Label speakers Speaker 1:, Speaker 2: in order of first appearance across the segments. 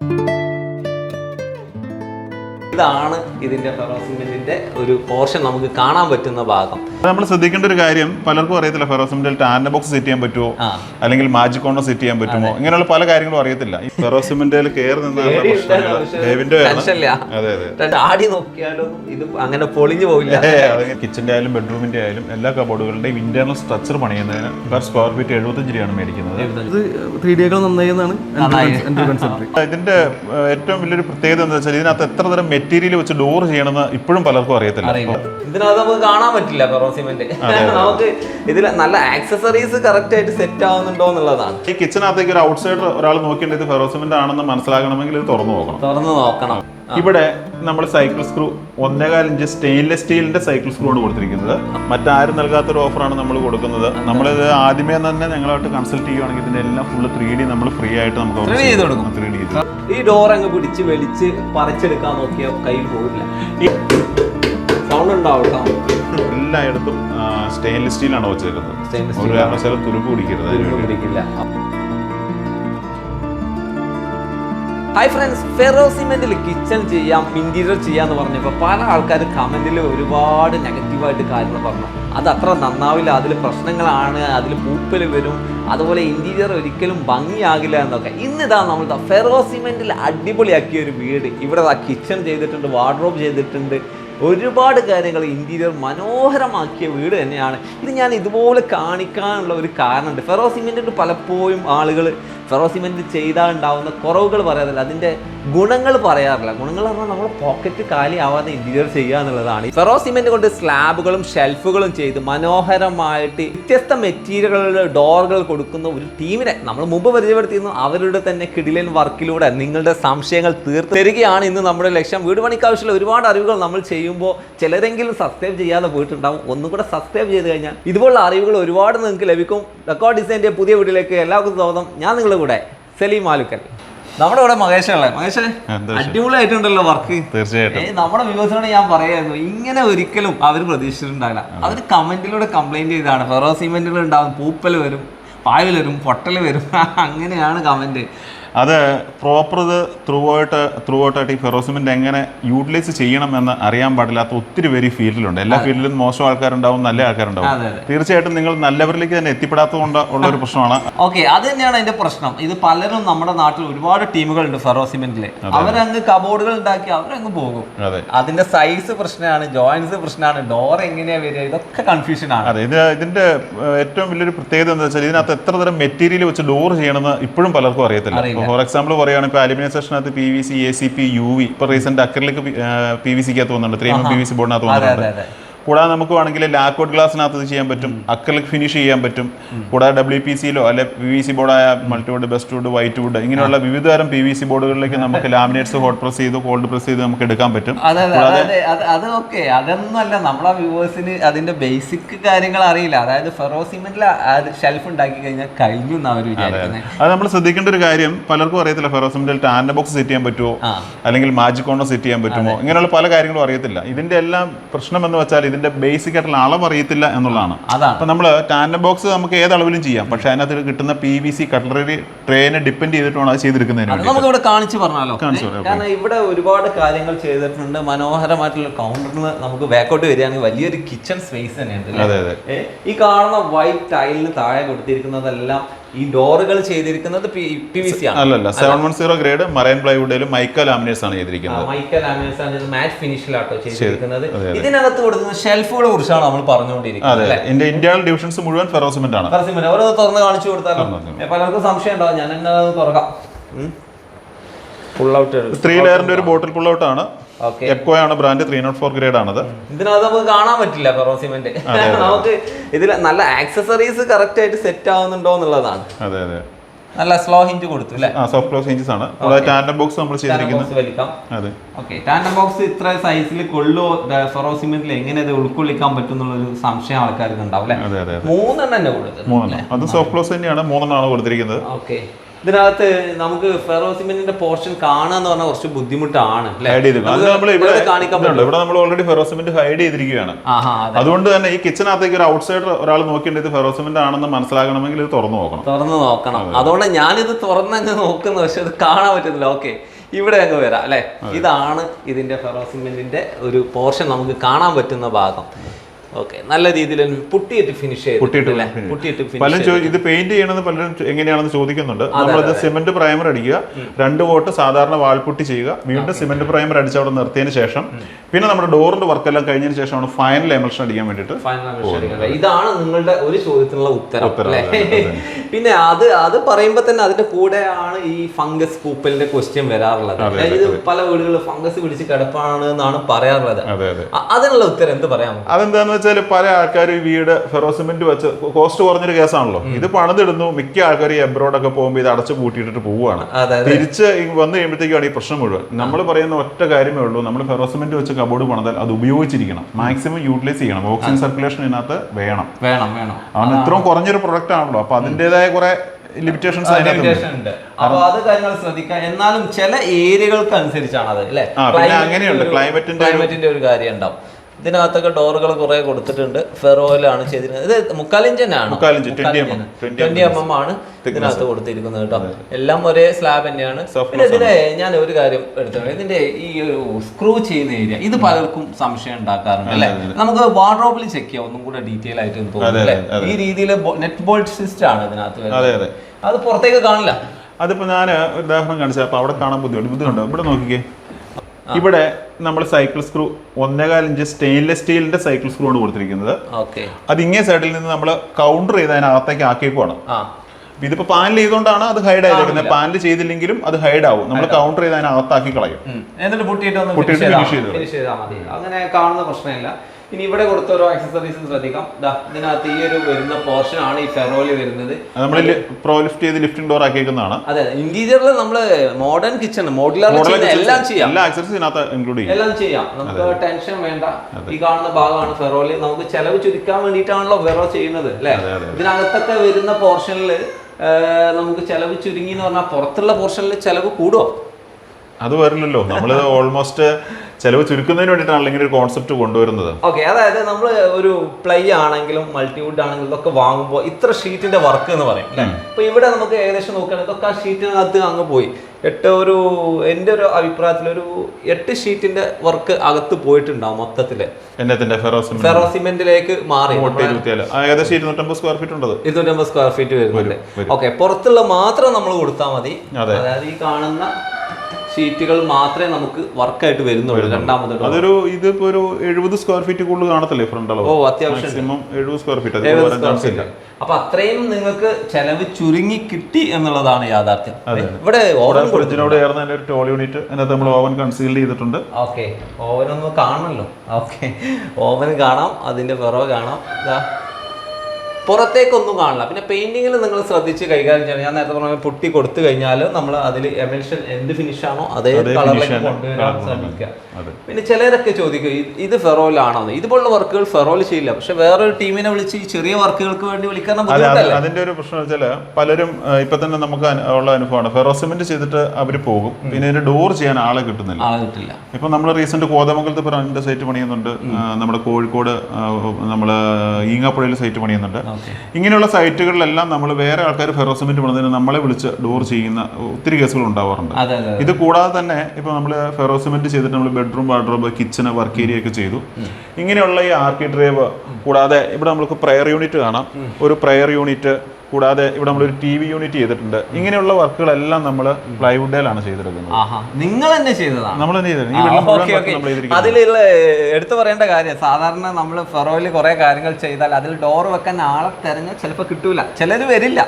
Speaker 1: thank you ഇതാണ് ഇതിന്റെ ഫെറോസിമെന്റിന്റെ ഒരു പോർഷൻ നമുക്ക് കാണാൻ പറ്റുന്ന ഭാഗം.
Speaker 2: നമ്മൾ ശ്രദ്ധിക്കേണ്ട ഒരു കാര്യം പലർക്കും അറിയത്തില്ല ഫെറോസിമെന്റിൽ ടാൻഡ ബോക്സ് സെറ്റ് ചെയ്യാൻ പറ്റുമോ? അല്ലെങ്കിൽ മാജിക് കോണോ സെറ്റ് ചെയ്യാൻ പറ്റുമോ? ഇങ്ങനെയുള്ള പല കാര്യങ്ങളും അറിയത്തില്ല. ഈ ഫെറോസിമിന്റെ കയറി
Speaker 1: രണ്ട് ആടി നോക്കിയാലും ഇത് അങ്ങനെ പൊളിഞ്ഞു പോവില്ല.
Speaker 2: കിച്ചന്റെ ആയാലും ബെഡ്റൂമിന്റെ ആയാലും എല്ലാ കബോർഡുകളുടെയും ഇന്റേണൽ സ്ട്രക്ചർ പണിയുന്നതിന് പെർ സ്ക്വയർ ഫീറ്റ് എഴുപത്തഞ്ച് രൂപയാണ് മേടിക്കുന്നത്.
Speaker 3: ത്രീ
Speaker 2: ഇതിന്റെ ഏറ്റവും വലിയൊരു പ്രത്യേകത എന്താ വെച്ചാൽ ഇതിനകത്ത് എത്ര തരം മെറ്റീരിയൽ വെച്ച് ഡോർ ചെയ്യണമെന്ന് ഇപ്പോഴും പലർക്കും അറിയത്തില്ല.
Speaker 1: അറിയില്ല. ഇതിനകത്ത് നമുക്ക് കാണാൻ പറ്റില്ല ഫെറോസിമെന്റ് നമുക്ക് ഇതിൽ നല്ല ആക്സസറീസ് കറക്റ്റ് ആയിട്ട് സെറ്റ് ആവുന്നുണ്ടോ എന്നുള്ളതാണ്.
Speaker 2: ഈ കിച്ചനകത്തേക്ക് ഒരു ഔട്ട്സൈഡർ ഒരാൾ നോക്കിയിട്ട് ഇത് ഫെറോസിമെന്റ് ആണെന്ന് മനസ്സിലാകണമെങ്കിൽ ഇത് തുറന്നു നോക്കണം.
Speaker 1: തുറന്നു നോക്കണം.
Speaker 2: ഇവിടെ നമ്മൾ സൈക്കിൾ സ്ക്രൂ ഒന്നേകാൽ ഇഞ്ച് സ്റ്റെയിൻലെസ് സ്റ്റീലിന്റെ സൈക്കിൾ സ്ക്രൂ ആണ് കൊടുത്തിരിക്കുന്നത്. മറ്റാരും നൽകാത്തൊരു ഓഫറാണ് നമ്മൾ കൊടുക്കുന്നത്. നമ്മളിത് ആദ്യമേ തന്നെ ഞങ്ങളായിട്ട് കൺസൾട്ട് ചെയ്യുവാണെങ്കിൽ ഇതിന്റെ എല്ലാം ഫുൾ ത്രീ ഡി നമ്മൾ ഫ്രീ ആയിട്ട് നമുക്ക്
Speaker 1: 3D ചെയ്ത് കൊടുക്കും.
Speaker 2: ത്രീ ഡി
Speaker 1: ഈ ഡോർ അങ്ങ് പിടിച്ച് വലിച്ച് പറിച്ചെടുക്കാൻ നോക്കിയാൽ കൈ പോകില്ല സൗണ്ട് ഉണ്ടാവും
Speaker 2: എല്ലായിടത്തും സ്റ്റെയിൻലെസ് സ്റ്റീലാണ് വെച്ചേക്കുന്നത്. ഒരു കാരണവശാലും തുരുമ്പ് പിടിക്കരുത്.
Speaker 1: പിടിക്കില്ല. ഹായ് ഫ്രണ്ട്സ് ഫെറോ സിമെന്റിൽ കിച്ചൺ ചെയ്യാം ഇന്റീരിയർ ചെയ്യാന്ന് പറഞ്ഞപ്പോൾ പല ആൾക്കാർ കമന്റിൽ ഒരുപാട് നെഗറ്റീവായിട്ട് കാര്യങ്ങൾ പറഞ്ഞു. അത് അത്ര നന്നാവില്ല അതിൽ പ്രശ്നങ്ങളാണ് അതിൽ പൂപ്പൽ വരും അതുപോലെ ഇന്റീരിയർ ഒരിക്കലും ഭംഗിയാകില്ല എന്നൊക്കെ. ഇന്നിതാ നമ്മൾ ഫെറോ സിമെന്റിൽ അടിപൊളിയാക്കിയ ഒരു വീട്. ഇവിടെ കിച്ചൺ ചെയ്തിട്ടുണ്ട് വാർഡ്രോബ് ചെയ്തിട്ടുണ്ട്. ഒരുപാട് കാര്യങ്ങൾ ഇന്റീരിയർ മനോഹരമാക്കിയ വീട് തന്നെയാണ്. ഇത് ഞാൻ ഇതുപോലെ കാണിക്കാനുള്ള ഒരു കാരണമുണ്ട്. ഫെറോ സിമെന്റിന്റെ പലപ്പോഴും ആളുകൾ ഫെറോ സിമെന്റ് ചെയ്താൽ ഉണ്ടാവുന്ന കുറവുകൾ പറയാറില്ല. അതിന്റെ ഗുണങ്ങൾ പറയാറില്ല. ഗുണങ്ങൾ പറഞ്ഞാൽ നമ്മുടെ പോക്കറ്റ് കാലി ആവാതെ ഇന്റീരിയർ ചെയ്യുക എന്നുള്ളതാണ്. ഫെറോ സിമെന്റ് കൊണ്ട് സ്ലാബുകളും ഷെൽഫുകളും ചെയ്ത് മനോഹരമായിട്ട് വ്യത്യസ്ത മെറ്റീരിയലുകളുടെ ഡോറുകൾ കൊടുക്കുന്ന ഒരു ടീമിനെ നമ്മൾ മുമ്പ് പരിചയപ്പെടുത്തിയിരുന്നു. അവരുടെ തന്നെ കിടിലൻ വർക്കിലൂടെ നിങ്ങളുടെ സംശയങ്ങൾ തീർത്ത് തരികയാണ് ഇന്ന് നമ്മുടെ ലക്ഷ്യം. വീട് പണിക്കാവശ്യമുള്ള ഒരുപാട് അറിവുകൾ നമ്മൾ ചെയ്യുമ്പോൾ ചിലരെങ്കിലും സബ്സ്ക്രൈബ് ചെയ്യാതെ പോയിട്ടുണ്ടാവും. ഒന്നും കൂടെ സബ്സ്ക്രൈബ് ചെയ്ത് കഴിഞ്ഞാൽ ഇതുപോലുള്ള അറിവുകൾ ഒരുപാട് നിങ്ങൾക്ക് ലഭിക്കും. റെക്കോർഡ് ഡിസൈന്റെ പുതിയ വീട്ടിലേക്ക് എല്ലാവർക്കും സ്വാഗതം. ഞാൻ നിങ്ങളുടെ കൂടെ സലീം മാലുക്കൽ. നമ്മുടെ ഇവിടെ മഹേഷല്ലേ മഹേഷ് അടിപൊളിയായിട്ടുണ്ടല്ലോ വർക്ക്
Speaker 2: തീർച്ചയായിട്ടും.
Speaker 1: നമ്മുടെ വ്യൂവേഴ്സിനോട് ഞാൻ പറയായിരുന്നു ഇങ്ങനെ ഒരിക്കലും അവർ പ്രതീക്ഷിച്ചിട്ടുണ്ടാകില്ല അവർ കമന്റിലൂടെ കംപ്ലൈന്റ് ചെയ്താണ് ഫെറോ സിമെന്റിൽ ഉണ്ടാവും പൂപ്പൽ വരും പായൽ വരും പൊട്ടൽ വരും. അങ്ങനെയാണ് കമന്റ്.
Speaker 2: അത് പ്രോപ്പർ ഇത് ത്രൂ ഔട്ട് ത്രൂ ഔട്ടായിട്ട് ഈ ഫെറോസിമെന്റ് എങ്ങനെ യൂട്ടിലൈസ് ചെയ്യണം എന്ന് അറിയാൻ പാടില്ലാത്ത ഒത്തിരി പേര് ഈ ഫീൽഡിലുണ്ട്. എല്ലാ ഫീൽഡിലും മോശം ആൾക്കാരുണ്ടാവും നല്ല ആൾക്കാരുണ്ടാവും. തീർച്ചയായിട്ടും നിങ്ങൾ നല്ലവരിലേക്ക് തന്നെ എത്തിപ്പെടാത്തത് കൊണ്ട് ഉള്ള ഒരു പ്രശ്നമാണ്.
Speaker 1: ഓക്കെ അത് തന്നെയാണ് അതിന്റെ പ്രശ്നം. ഇത് പലരും നമ്മുടെ നാട്ടിൽ ഒരുപാട് ടീമുകളുണ്ട് ഫെറോ സിമെന്റിൽ അവരങ്ങ് കബോർഡുകൾ ഉണ്ടാക്കി അവരങ്ങ് പോകും.
Speaker 2: അതെ.
Speaker 1: അതിന്റെ സൈസ് പ്രശ്നമാണ് ജോയിന്റ്സ് പ്രശ്നമാണ് ഡോർ എങ്ങനെയാ വരിക ഇതൊക്കെ കൺഫ്യൂഷൻ ആണ്.
Speaker 2: അതെ ഇത് ഇതിന്റെ ഏറ്റവും വലിയൊരു പ്രത്യേകത എന്താ വെച്ചാൽ ഇതിനകത്ത് എത്ര തരം മെറ്റീരിയൽ വെച്ച് ഡോർ ചെയ്യണമെന്ന് ഇപ്പോഴും പലർക്കും അറിയത്തില്ല.
Speaker 1: അറിയില്ല.
Speaker 2: ഫോർ എക്സാമ്പിൾ പറയുകയാണെങ്കിൽ ഇപ്പോൾ aluminium സെക്ഷനകത്ത് P V C A C P U V ഇപ്പോൾ റീസെന്റ് അക്രലിക് പി വി സിക്കകത്ത് വന്നിട്ടുണ്ട്. Three M P V C ബോർഡിനകത്ത് വന്നിട്ടുണ്ട്. കൂടാതെ നമുക്ക് വേണമെങ്കിൽ ലാക്കോട്ട് ഗ്ലാസിനകത്ത് ഇത് ചെയ്യാൻ പറ്റും. അക്രലിക് ഫിനിഷ് ചെയ്യാൻ പറ്റും. കൂടാതെ ഡബ്ല്യു പി സിയിലോ അല്ലെ P V C ബോർഡായ multiwood best wood white wood ഇങ്ങനെയുള്ള വിവിധ തരം പി വി സി ബോർഡുകളിലേക്ക് നമുക്ക് ലാമിനേറ്റ്സ് ഹോട്ട് പ്രസ് ചെയ്ത് കോൾഡ് പ്രസ് ചെയ്ത് നമുക്ക് എടുക്കാൻ പറ്റും.
Speaker 1: അതെ ഓക്കെ. അതൊന്നുമല്ല നമ്മളെ വ്യൂവേഴ്സിന് അതിന്റെ ബേസിക് കാര്യങ്ങൾ അറിയില്ല. അതായത് ഫെറോ സിമെന്റിൽ ഷെൽഫ് ഉണ്ടാക്കി കഴിഞ്ഞാൽ കഴിഞ്ഞു അവർ
Speaker 2: അത് നമ്മൾ ശ്രദ്ധിക്കേണ്ട ഒരു കാര്യം പലർക്കും അറിയത്തില്ല. ഫെറോസിമിന്റെ ടാൻഡ ബോക്സ് സെറ്റ് ചെയ്യാൻ പറ്റുമോ? അല്ലെങ്കിൽ മാജിക് കോണോ സെറ്റ് ചെയ്യാൻ പറ്റുമോ? ഇങ്ങനെയുള്ള പല കാര്യങ്ങളും അറിയത്തില്ല. ഇതിന്റെ എല്ലാം പ്രശ്നം എന്ന് വെച്ചാൽ ഇതിന്റെ ബേസിക് ആയിട്ടുള്ള അളവ് അറിയത്തില്ല എന്നുള്ളതാണ്.
Speaker 1: അതാണ്.
Speaker 2: അപ്പൊ നമ്മൾ ടാൻഡ ബോക്സ് നമുക്ക് ഏത് അളവിലും ചെയ്യാം. പക്ഷെ അതിനകത്ത് കിട്ടുന്ന പി വി സി കട്ട്ലറി ട്രെയിനെ ഡിപ്പെൻഡ് ചെയ്തിട്ടാണ് അത് ചെയ്തെടുക്കുന്നതിന്
Speaker 1: നമുക്ക് ഇവിടെ കാണിച്ചു പറഞ്ഞാലോ? കാരണം ഇവിടെ ഒരുപാട് കാര്യങ്ങൾ ചെയ്തിട്ടുണ്ട്. മനോഹരമായിട്ടുള്ള കൗണ്ടറിൽ നമുക്ക് ബാക്കോട്ട് വരികയാണെങ്കിൽ വലിയൊരു കിച്ചൺ സ്പേസ് തന്നെയുണ്ട്
Speaker 2: അതെ അതെ.
Speaker 1: ഈ കാണുന്ന വൈറ്റ് ടൈലിന് താഴെ കൊടുത്തിരിക്കുന്നതെല്ലാം ഈ ഡോറുകൾ ചെയ്തിരിക്കുന്നത് പി വി സി ആണ്.
Speaker 2: അല്ലല്ല seven one zero grade marine പ്ലൈവുഡിലും mica laminates ആണ് ചെയ്തിരിക്കുന്നത്.
Speaker 1: മൈക്ക ലാമിനേഴ്സ് ആണ് മാറ്റ് ഫിനിഷിലാട്ടോ ചെയ്തിരിക്കുന്നത്. ഇതിനകത്ത് കൊടുക്കുന്ന ഷെൽഫുകളെ കുറിച്ചാണ് നമ്മൾ പറഞ്ഞുകൊണ്ടിരിക്കുന്നത്
Speaker 2: ഇന്ത്യൻ ഡിവിഷൻസ് മുഴുവൻ ഫെറോസിമെന്റ് ആണ്.
Speaker 1: പരസ്യം ഓരോ തുറന്ന് കാണിച്ചു കൊടുത്താലും? പലർക്കും സംശയം ഉണ്ടാവും. ഞാൻ എന്നെ തുറക്കാം. ഫുൾ ഔട്ട്
Speaker 2: ത്രീ ലെയറിന്റെ ഒരു ബോട്ടിൽ ഫുൾ ഔട്ട് ആണ്. എക്കോ ആണ് brand three nought four grade ആണത്.
Speaker 1: ഇതിനകത്ത് നമുക്ക് കാണാൻ പറ്റില്ല ഫെറോസിമെന്റ് നമുക്ക് ഇതിൽ നല്ല ആക്സസറീസ് കറക്റ്റ് ആയിട്ട് സെറ്റ് ആവുന്നുണ്ടോ എന്നുള്ളതാണ്.
Speaker 2: അതെ അതെ.
Speaker 1: നല്ല സ്ലോ ഹിഞ്ച് കൊടുത്തു അല്ലേ?
Speaker 2: ആ സോഫ്റ്റ് ക്ലോസ് ഹിഞ്ചസ് ആണ്. നമ്മൾ ടാൻഡം ബോക്സ് നമ്മൾ ചെയ്തിരിക്കുന്നത്. അതെ.
Speaker 1: ഓക്കെ ടാൻഡം ബോക്സ് ഇത്ര സൈസിൽ കൊള്ളോ? ഫെറോസിമെന്റിൽ എങ്ങനെ ഇത് ഉൾക്കൊള്ളിക്കാൻ പറ്റും എന്നുള്ളൊരു സംശയം ആൾക്കാർക്ക് ഉണ്ടാവും അല്ലേ?
Speaker 2: അതെ അതെ അതെ.
Speaker 1: മൂന്നെണ്ണം തന്നെ കൊടുത്തു
Speaker 2: മൂന്നെണ്ണം. അത് സോഫ്റ്റ് ക്ലോസ് തന്നെയാണ്. മൂന്നെണ്ണമാണ് കൊടുത്തിരിക്കുന്നത്.
Speaker 1: ഓക്കെ ഇതിനകത്ത് നമുക്ക് ഫെറോ സിമെന്റിന്റെ പോർഷൻ കാണാന്ന് പറഞ്ഞാൽ കുറച്ച് ബുദ്ധിമുട്ടാണ്
Speaker 2: ഇവിടെ നമ്മൾ ഓൾറെഡി ഫെറോ സിമെന്റ് ഹൈഡ് ചെയ്തിരിക്കുകയാണ്. അതുകൊണ്ട് തന്നെ ഈ കിച്ചനകത്തേക്ക് ഒരു ഔട്ട്സൈഡർ ഒരാൾ നോക്കിയിട്ട് ഇത് ഫെറോ സിമെന്റ് ആണെന്ന് മനസ്സിലാകണമെങ്കിൽ ഇത് തുറന്നു നോക്കണം.
Speaker 1: തുറന്നു നോക്കണം. അതുകൊണ്ട് ഞാനിത് തുറന്നങ്ങ് നോക്കുന്നു പക്ഷെ അത് കാണാൻ പറ്റുന്നില്ല. ഓക്കെ ഇവിടെ അങ്ങ് വരാം അല്ലെ? ഇതാണ് ഇതിന്റെ ഫെറോ സിമെന്റിന്റെ ഒരു പോർഷൻ നമുക്ക് കാണാൻ പറ്റുന്ന ഭാഗം. ഓക്കെ നല്ല രീതിയിൽ പുട്ടിയിട്ട് ഫിനിഷ് ചെയ്ത്
Speaker 2: പുട്ടിയിട്ട് പലരും ഇത് പെയിന്റ് ചെയ്യണമെന്ന് പലരും എങ്ങനെയാണെന്ന് ചോദിക്കുന്നുണ്ട്. നമ്മളിത് സിമന്റ് പ്രൈമർ അടിക്കുക. രണ്ട് കോട്ട് സാധാരണ വാൾപുട്ടി ചെയ്യുക. വീണ്ടും സിമന്റ് പ്രൈമർ അടിച്ച് അവിടെ നിർത്തിയതിന് ശേഷം പിന്നെ നമ്മുടെ ഡോറിന്റെ വർക്ക് എല്ലാം കഴിഞ്ഞതിന് ശേഷമാണ് ഫൈനൽ എമൽഷൻ അടിക്കാൻ
Speaker 1: വേണ്ടിട്ട് ഇതാണ് നിങ്ങളുടെ ഒരു ചോദ്യത്തിനുള്ള ഉത്തരം. പിന്നെ അത് അത് പറയുമ്പോൾ തന്നെ അതിന്റെ കൂടെയാണ് ഈ ഫംഗസ് പൂപ്പലിന്റെ ക്വസ്റ്റ്യൻ വരാറുള്ളത്.
Speaker 2: അതായത്
Speaker 1: ഇത് പല വീടുകളിൽ ഫംഗസ് പിടിച്ച് കിടപ്പാണ് എന്നാണ് പറയാറുള്ളത്.
Speaker 2: അതെ അതെ.
Speaker 1: അ- അതിനുള്ള ഉത്തരം എന്ത് പറയാം
Speaker 2: അതെന്താന്ന് വെച്ചാൽ പല ആൾക്കാരും ഈ വീട് ഫെറോസിമെന്റ് വെച്ച് കോസ്റ്റ് കുറഞ്ഞൊരു കേസാണല്ലോ. ഇത് പണിതിടുന്നു. മിക്ക ആൾക്കാർ ഈ എബ്രോഡ് ഒക്കെ പോകുമ്പോൾ ഇത് അടച്ചു പൂട്ടിയിട്ടിട്ട് പോവുകയാണ്. തിരിച്ച് വന്നു കഴിയുമ്പോഴത്തേക്കാണ് ഈ പ്രശ്നം മുഴുവൻ. നമ്മൾ പറയുന്ന ഒറ്റ കാര്യമേ ഉള്ളൂ. നമ്മൾ ഫെറോസിമെന്റ് വെച്ച് കബോർഡ് പണിതാൽ അത് ഉപയോഗിച്ചിരിക്കണം. മാക്സിമം യൂട്ടിലൈസ് ചെയ്യണം. ഓക്സിജൻ സർക്കുലേഷൻ ഇതിനകത്ത് വേണം.
Speaker 1: വേണം വേണം.
Speaker 2: അവന് ഇത്രയും കുറഞ്ഞൊരു പ്രൊഡക്റ്റ് ആണല്ലോ. അപ്പൊ അതിന്റെതായ കുറെ ലിമിറ്റേഷൻസ്
Speaker 1: ഉണ്ട്. അപ്പൊ അത് കാര്യങ്ങൾ ശ്രദ്ധിക്കാം എന്നാലും ചില ഏരിയകൾക്ക് അനുസരിച്ചാണ് അത് അല്ലേ
Speaker 2: അങ്ങനെയുണ്ട്. Climate ന്റെ ഒരു-
Speaker 1: ക്ലൈമറ്റിന്റെ ഒരു കാര്യം ഉണ്ടാവും. ഇതിനകത്തൊക്കെ ഡോറുകൾ കുറെ കൊടുത്തിട്ടുണ്ട്. ഫെറോയിലാണ് ചെയ്തിരുന്നത്. ഇത് മുക്കാലിഞ്ചനാണ് തന്നെയാണ്?
Speaker 2: മുക്കാലിഞ്ച്, 20 20
Speaker 1: ട്വന്റി എം എം. ആണ് ഇതിനകത്ത് കൊടുത്തിരിക്കുന്നത് കേട്ടോ. എല്ലാം ഒരേ സ്ലാബ് തന്നെയാണ്. പിന്നെ ഇതിന്റെ ഞാൻ ഒരു കാര്യം എടുത്തു ഇതിന്റെ ഈ ഒരു സ്ക്രൂ ചെയ്യുന്ന ഏരിയ ഇത് പലർക്കും സംശയം ഉണ്ടാക്കാറുണ്ട് അല്ലെ? നമുക്ക് വാർഡ്രോബിൽ ചെക്ക് ചെയ്യാം. ഒന്നും കൂടെ ഡീറ്റെയിൽ ആയിട്ട് തോന്നുന്നു അല്ലെ? ഈ രീതിയിൽ നെറ്റ് ബോൾട്ട് സിസ്റ്റം ആണ് ഇതിനകത്ത് വരുന്നത്.
Speaker 2: അതെ അതെ.
Speaker 1: അത് പുറത്തേക്ക് കാണില്ല.
Speaker 2: അതിപ്പോ ഞാൻ ഉദാഹരണം കാണിച്ചാൽ അപ്പൊ അവിടെ കാണാൻ ബുദ്ധിമുട്ട്. ബുദ്ധിമുട്ടുണ്ടോ? ഇവിടെ നോക്കിക്കേ. ഇവിടെ നമ്മൾ സൈക്കിൾ സ്ക്രൂ ഒന്നേകാൽ ഇഞ്ച് സ്റ്റെയിൻലെസ് സ്റ്റീലിന്റെ സൈക്കിൾ സ്ക്രൂ ആണ് കൊടുത്തിരിക്കുന്നത്. അത് ഇങ്ങേ സൈഡിൽ നിന്ന് നമ്മൾ കൗണ്ടർ ചെയ്ത് അതിനകത്തേക്ക് ആക്കിയേക്കുവാണ്. ഇതിപ്പോ പാനൽ ചെയ്തുകൊണ്ടാണ് അത് ഹൈഡ് ആയിരിക്കുന്നത് പാനൽ ചെയ്തില്ലെങ്കിലും അത് ഹൈഡ് ആവും. നമ്മൾ കൗണ്ടർ ചെയ്ത് അതിനകത്താക്കി കളയും.
Speaker 1: എന്നിട്ട് പുട്ടിയിട്ട് ചെയ്താ- മതി. അങ്ങനെ കാണുന്ന പ്രശ്നമില്ല. ഇനി ഇവിടെ കൊടുത്ത ഓരോ ആക്സസറീസ് ശ്രദ്ധിക്കാം. ദാ ഇതിനകത്ത് ഈ ഒരു വരുന്ന പോർഷൻ ആണ് ഈ ഫെറോയിൽ വരുന്നത്.
Speaker 2: നമ്മൾ പ്രോ ലിഫ്റ്റ് ചെയ്ത് ലിഫ്റ്റിംഗ് ഡോർ ആക്കിയേക്കുന്നതാണ്.
Speaker 1: അതെ ഇന്റീരിയറിൽ നമ്മൾ മോഡേൺ കിച്ചൺ മോഡുലാർ എല്ലാം ചെയ്യാം.
Speaker 2: എല്ലാ ആക്സസറീസ് ഇതിനകത്ത് ഇൻക്ലൂഡ് ചെയ്യും.
Speaker 1: എല്ലാം ചെയ്യാം. നമുക്ക് ടെൻഷൻ വേണ്ട. ഈ കാണുന്ന ഭാഗമാണ് ഫെറോലി നമുക്ക് ചെലവ് ചുരുക്കാൻ വേണ്ടിയിട്ടാണല്ലോ ഫെറോ ചെയ്യുന്നത് അല്ലേ. ഇതിനകത്തൊക്കെ വരുന്ന പോർഷനിൽ നമുക്ക് ചെലവ് ചുരുങ്ങി എന്ന് പറഞ്ഞാൽ പുറത്തുള്ള പോർഷനിൽ ചെലവ് കൂടുമോ
Speaker 2: അത് വരില്ലല്ലോ നമ്മൾ ഓൾമോസ്റ്റ് ചെലവ് ചുരുക്കുന്നതിന് വേണ്ടിയിട്ടാണ് അല്ലെങ്കിൽ ഒരു കോൺസെപ്റ്റ് കൊണ്ടുവരുന്നത്.
Speaker 1: ഓക്കെ അതായത് നമ്മൾ ഒരു പ്ലൈ ആണെങ്കിലും മൾട്ടിവുഡ് ആണെങ്കിലും ഇതൊക്കെ വാങ്ങുമ്പോൾ ഇത്ര ഷീറ്റിന്റെ വർക്ക് എന്ന് പറയും അപ്പൊ ഇവിടെ നമുക്ക് ഏകദേശം നോക്കുകയാണെങ്കിൽ ഇതൊക്കെ ആ ഷീറ്റിനകത്ത് അങ്ങ് പോയി. എട്ട് ഒരു എന്റെ ഒരു അഭിപ്രായത്തിൽ ഒരു എട്ട് ഷീറ്റിന്റെ വർക്ക് അകത്ത് പോയിട്ടുണ്ടാവും മൊത്തത്തിൽ.
Speaker 2: ഫെറോസിമെന്റിലേക്ക് ഫെറോസിമെന്റ്
Speaker 1: ഫെറോ സിമെന്റിലേക്ക് മാറി.
Speaker 2: ഏകദേശം ഇരുന്നൂറ്റമ്പത് സ്ക്വയർ ഫീറ്റ് ഉണ്ട് അത്.
Speaker 1: ഇരുന്നൂറ്റമ്പത് സ്ക്വയർ ഫീറ്റ് വരുന്നുണ്ട്.
Speaker 2: വരും.
Speaker 1: ഓക്കെ പുറത്തുള്ള മാത്രം നമ്മൾ കൊടുത്താൽ മതി. അതായത് ഈ കാണുന്ന ഷീറ്റുകൾ മാത്രമേ നമുക്ക് വർക്കായിട്ട് വരുന്നുള്ളൂ രണ്ടാമത്.
Speaker 2: അതൊരു ഇതിപ്പോ ഒരു എഴുപത് സ്ക്വയർ ഫീറ്റ് കൂടുതൽ കാണത്തില്ലേ ഫ്രണ്ട് അളവ്?
Speaker 1: ഓ അത്യാവശ്യം
Speaker 2: എഴുപത് സ്ക്വയർ ഫീറ്റ്
Speaker 1: അപ്പൊ അത്രയും നിങ്ങൾക്ക് ചെലവ് ചുരുങ്ങി കിട്ടി എന്നുള്ളതാണ് യാഥാർത്ഥ്യം. ഇവിടെ ഓവൻ
Speaker 2: ഫ്രിഡ്ജിനോട് ചേർന്ന് തന്നെ ഒരു ടോൾ യൂണിറ്റ് അതിനകത്ത് നമ്മൾ ഓവൻ കൺസീൽ ചെയ്തിട്ടുണ്ട്.
Speaker 1: ഓക്കെ. ഓവൻ ഒന്ന് കാണണല്ലോ. ഓക്കെ. ഓവൻ കാണാം അതിന്റെ പിറവ് കാണാം. ഇതാ പുറത്തേക്കൊന്നും കാണില്ല. പിന്നെ പെയിന്റിങ്ങിൽ നിങ്ങൾ ശ്രദ്ധിച്ച് കൈകാര്യം ചെയ്യണം. ഞാൻ നേരത്തെ പറഞ്ഞ പൊട്ടി കൊടുത്തു കഴിഞ്ഞാൽ നമ്മൾ അതിൽ എമിൽഷൻ എന്ത് ഫിനിഷ് ആണോ അതേ കളറിലേക്ക് കൊണ്ടുവരാൻ ശ്രമിക്കുക. പിന്നെ ചിലരൊക്കെ ചോദിക്കും ഇത് ഫെറോലാണോ ഫെറോയിലാണോ ഇതുപോലുള്ള വർക്കുകൾ ഫെറോയിൽ ചെയ്യില്ല. പക്ഷെ വേറൊരു ടീമിനെ വിളിച്ച് ഈ ചെറിയ വർക്കുകൾക്ക് വേണ്ടി വിളിക്കാൻ
Speaker 2: അതിന്റെ ഒരു പ്രശ്നം വെച്ചാൽ പലരും ഇപ്പൊ തന്നെ നമുക്ക് ഉള്ള അനുഭവമാണ്. ഫെറോ സിമെന്റ് ചെയ്തിട്ട് അവർ പോകും. പിന്നെ ഇതിന്റെ ഡോർ ചെയ്യാൻ ആളെ കിട്ടുന്നില്ല.
Speaker 1: ആളെ കിട്ടില്ല.
Speaker 2: ഇപ്പൊ നമ്മൾ റീസെന്റ് കോതമംഗലത്ത് ഫ്രണ്ട് സൈറ്റ് പണിയുന്നുണ്ട്. നമ്മുടെ കോഴിക്കോട് നമ്മൾ ഈങ്ങാപ്പുഴയിൽ സൈറ്റ് പണിയുന്നുണ്ട്. ഇങ്ങനെയുള്ള സൈറ്റുകളിലെല്ലാം നമ്മൾ വേറെ ആൾക്കാർ ഫെറോ സിമെന്റ് പണിതിന് നമ്മളെ വിളിച്ച് ഡോർ ചെയ്യുന്ന ഒത്തിരി കേസുകൾ ഉണ്ടാവാറുണ്ട്. ഇത് കൂടാതെ തന്നെ ഇപ്പൊ നമ്മൾ ഫെറോസിമെന്റ് ചെയ്തിട്ട് നമ്മൾ bedroom wardrobe kitchen work area ഒക്കെ ചെയ്തു. ഇങ്ങനെയുള്ള ഈ ആർക്കി ഡ്രൈവ് കൂടാതെ ഇവിടെ നമ്മൾക്ക് പ്രയർ യൂണിറ്റ് കാണാം. ഒരു പ്രയർ യൂണിറ്റ് കൂടാതെ ഇവിടെ നമ്മളൊരു ടി വി യൂണിറ്റ് ചെയ്തിട്ടുണ്ട്. ഇങ്ങനെയുള്ള വർക്കുകളെല്ലാം നമ്മൾ പ്ലൈവുഡിലാണ് ചെയ്തെടുക്കുന്നത്.
Speaker 1: നിങ്ങൾ തന്നെ ചെയ്തതാണ്
Speaker 2: നമ്മൾ തന്നെ ചെയ്തിട്ടുണ്ട് നമ്മൾ
Speaker 1: എടുത്തു പറയേണ്ട കാര്യം സാധാരണ നമ്മൾ ഫെറോയിൽ കുറെ കാര്യങ്ങൾ ചെയ്താൽ അതിൽ ഡോർ വെക്കാൻ ആളെ തെരഞ്ഞാൽ ചിലപ്പോൾ കിട്ടൂല. ചിലർ വരില്ല.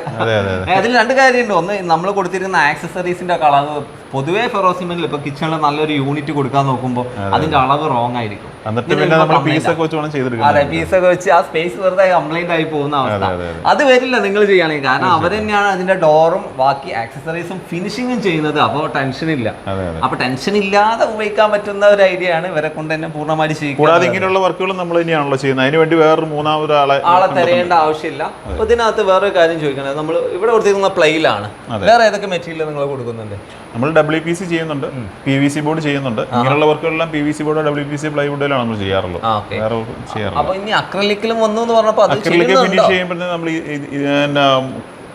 Speaker 1: അതിൽ രണ്ട് കാര്യമുണ്ട്. ഒന്ന് നമ്മൾ കൊടുത്തിരുന്ന ആക്സസറീസിന്റെ കളവ് പൊതുവേ ഫെറോസിമെന്റിൽ ഇപ്പൊ കിച്ചണിൽ നല്ലൊരു യൂണിറ്റ് കൊടുക്കാൻ നോക്കുമ്പോൾ അതിന്റെ അളവ് റോങ് ആയിരിക്കും. അതെ പീസ് വെച്ച് ആ സ്പേസ് വെറുതെ കംപ്ലൈന്റ് ആയി പോകുന്ന അവസ്ഥ.
Speaker 2: അതെ,
Speaker 1: വരില്ല നിങ്ങൾ ചെയ്യുകയാണെങ്കിൽ. കാരണം അവർ തന്നെയാണ് അതിന്റെ ഡോറും ബാക്കി ആക്സസറീസും ഫിനിഷിങ്ങും ചെയ്യുന്നത്. അപ്പോൾ ടെൻഷൻ ഇല്ല. അപ്പൊ ടെൻഷൻ ഇല്ലാതെ ഉപയോഗിക്കാൻ പറ്റുന്ന ഒരു ഐഡിയ ആണ് ഇവരെ കൊണ്ട് തന്നെ പൂർണമായിട്ട്
Speaker 2: കൂടാതെ ഇങ്ങനെയുള്ള വർക്കുകൾ നമ്മൾ തന്നെയാണല്ലോ ചെയ്യുന്നത്. അതിന് വേണ്ടി വേറൊരു മൂന്നാമത് ആളെ
Speaker 1: ആളെ തിരയേണ്ട ആവശ്യമില്ല. അപ്പൊ ഇതിനകത്ത് വേറൊരു കാര്യം ചോദിക്കണത് നമ്മൾ ഇവിടെ കൊടുത്തിരിക്കുന്ന പ്ലെയിലാണ് വേറെ ഏതൊക്കെ മെറ്റീരിയൽ നിങ്ങൾ കൊടുക്കുന്നുണ്ട്?
Speaker 2: നമ്മൾ ഡബ്ല്യു പി സി ചെയ്യുന്നുണ്ട് പി വി സി ബോർഡ് ചെയ്യുന്നുണ്ട്. ഇങ്ങനെയുള്ള വർക്കുകളെല്ലാം P V C board W P C പ്ലൈവുഡിലാണ് നമ്മൾ ചെയ്യാറുള്ളത്. വേറെ
Speaker 1: ചെയ്യാറുള്ളത് അക്രലിക്കിലും വന്നു എന്ന് പറഞ്ഞപ്പോൾ അത്
Speaker 2: അക്രിലിക് ഫിനിഷ് ചെയ്യുമ്പോഴത്തേക്കും നമ്മൾ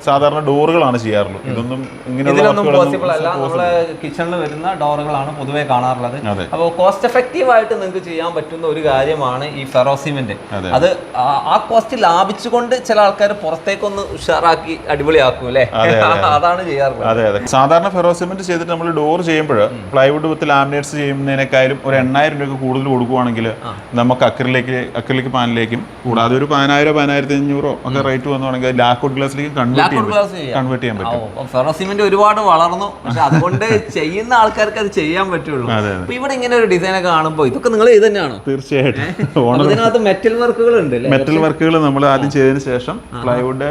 Speaker 2: സാധാരണ ഡോറുകളാണ് ചെയ്യാറുള്ളത് ഇതൊന്നും
Speaker 1: ഇതിലൊന്നും
Speaker 2: വർക്കുകളൊന്നും
Speaker 1: പോസിബിൾ അല്ല. നമ്മൾ കിച്ചണിൽ വരുന്ന ഡോറുകളാണ് പൊതുവെ കാണാറുള്ളത്. അപ്പോൾ കോസ്റ്റ് എഫക്റ്റീവ് ആയിട്ട് നിങ്ങൾക്ക് ചെയ്യാൻ പറ്റുന്ന ഒരു കാര്യമാണ് ഈ ഫെറോസിമെന്റ്
Speaker 2: അത്.
Speaker 1: ആ- ആ കോസ്റ്റ് ലാഭിച്ചുകൊണ്ട് ചില ആൾക്കാർ പുറത്തേക്കൊന്ന് ഉഷാറാക്കി അടിപൊളിയാക്കും അല്ലേ? അതാണ് ചെയ്യാറുള്ളത്.
Speaker 2: അതെ അതെ. സാധാരണ ഫെറോസിമെന്റ് ചെയ്തിട്ട് നമ്മൾ ഡോർ ചെയ്യുമ്പോൾ പ്ലൈവുഡ് വിത്ത് ലാമിനേറ്റ്സ് ചെയ്യുന്നതിനേക്കാളും ഒരു എണ്ണായിരം രൂപ കൂടുതൽ കൊടുക്കുവാണെങ്കിൽ നമുക്ക് അക്രിലേക്ക് അക്രിലിക് പാനിലേക്കും കൂടാതെ ഒരു പതിനായിരം പതിനായിരത്തി അഞ്ഞൂറോ ഒക്കെ റേറ്റ് വന്നുവാണെങ്കിൽ ലാക്കോട്ട് ഗ്ലാസിലേക്ക് കൺവേർട്ട് കൺവേർട്ട് ചെയ്യാൻ പറ്റും.
Speaker 1: ഫെറോസിമെന്റ് ഒരുപാട് വളർന്നു. പക്ഷെ അതുകൊണ്ട് ചെയ്യുന്ന ആൾക്കാർക്ക് അത് ചെയ്യാൻ പറ്റുള്ളൂ. അപ്പൊ ഇവിടെ ഇങ്ങനെ ഒരു ഡിസൈൻ ഒക്കെ കാണുമ്പോൾ ഇതൊക്കെ നിങ്ങൾ ഇത് തന്നെയാണോ?
Speaker 2: തീർച്ചയായിട്ടും.
Speaker 1: അതിനകത്ത് ഇതിനകത്ത് മെറ്റൽ വർക്കുകൾ ഉണ്ട്
Speaker 2: മെറ്റൽ വർക്കുകൾ നമ്മൾ ആദ്യം ചെയ്തതിന് ശേഷം പ്ലൈവുഡ്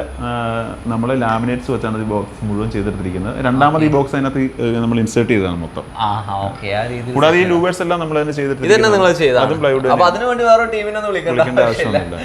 Speaker 2: നമ്മൾ ലാമിനേറ്റ്സ് വെച്ചാണ് ഈ ബോക്സ് മുഴുവൻ ചെയ്തെടുത്തിരിക്കുന്നത്. രണ്ടാമത് ഈ ബോക്സ് അതിനകത്ത് നമ്മൾ ഇൻസേർട്ട് ചെയ്തതാണ് മൊത്തം. കൂടാതെ ഈ ലൂവേഴ്സ് എല്ലാം നമ്മൾ തന്നെ ചെയ്തിട്ടുണ്ട് അതും പ്ലൈവുഡ്
Speaker 1: വേറെ ടീമിനെ
Speaker 2: വിളിക്കേണ്ട ആവശ്യമൊന്നുമില്ല.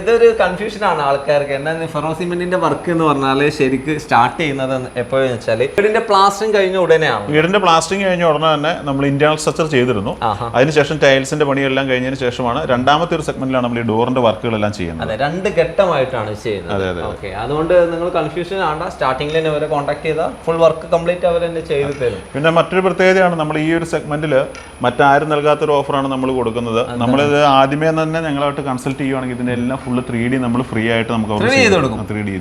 Speaker 1: ഇതൊരു കൺഫ്യൂഷൻ ആണ് ആൾക്കാർക്ക്. എന്താ ഫെറോസിമെന്റിന്റെ വർക്ക് എന്ന് പറഞ്ഞാൽ ശരിക്ക് സ്റ്റാർട്ട് ചെയ്യുന്നത് എപ്പോഴെന്ന് വെച്ചാൽ വീടിന്റെ പ്ലാസ്റ്ററിങ് കഴിഞ്ഞ ഉടനെയാണ്
Speaker 2: വീടിന്റെ പ്ലാസ്റ്റിംഗ് കഴിഞ്ഞ ഉടനെ തന്നെ നമ്മൾ ഇന്റേണൽ സ്ട്രക്ചർ ചെയ്തിരുന്നു. അതിനുശേഷം ടൈൽസിന്റെ പണിയെല്ലാം കഴിഞ്ഞതിന് ശേഷമാണ് രണ്ടാമത്തെ ഒരു സെഗ്മെന്റിലാണ് നമ്മൾ ഈ ഡോറിന്റെ വർക്കുകളെല്ലാം ചെയ്യുന്നത്.
Speaker 1: അതെ രണ്ട് ഘട്ടമായിട്ടാണ് ചെയ്യുന്നത്. ഓക്കെ അതുകൊണ്ട് നിങ്ങൾ കൺഫ്യൂഷൻ ആണ്ട. സ്റ്റാർട്ടിംഗിൽ തന്നെ അവരെ കോൺടാക്ട് ചെയ്താൽ ഫുൾ വർക്ക് കംപ്ലീറ്റ് അവർ തന്നെ ചെയ്തു തരും.
Speaker 2: പിന്നെ മറ്റൊരു പ്രത്യേകതയാണ് നമ്മൾ ഈ ഒരു സെഗ്മെന്റിൽ മറ്റാരും നൽകാത്ത ഒരു ഓഫറാണ് നമ്മൾ കൊടുക്കുന്നത്. നമ്മളിത് ആദ്യമേ തന്നെ ഞങ്ങളായിട്ട് കൺസൾട്ട് ചെയ്യുവാണെങ്കിൽ ഇതിന്റെ എല്ലാം ഫുള്ള് ത്രീ ഡി നമ്മൾ ഫ്രീ ആയിട്ട് നമുക്ക്
Speaker 1: ത്രീ ഡി ചെയ്ത് കൊടുക്കും.
Speaker 2: ത്രീ ഡി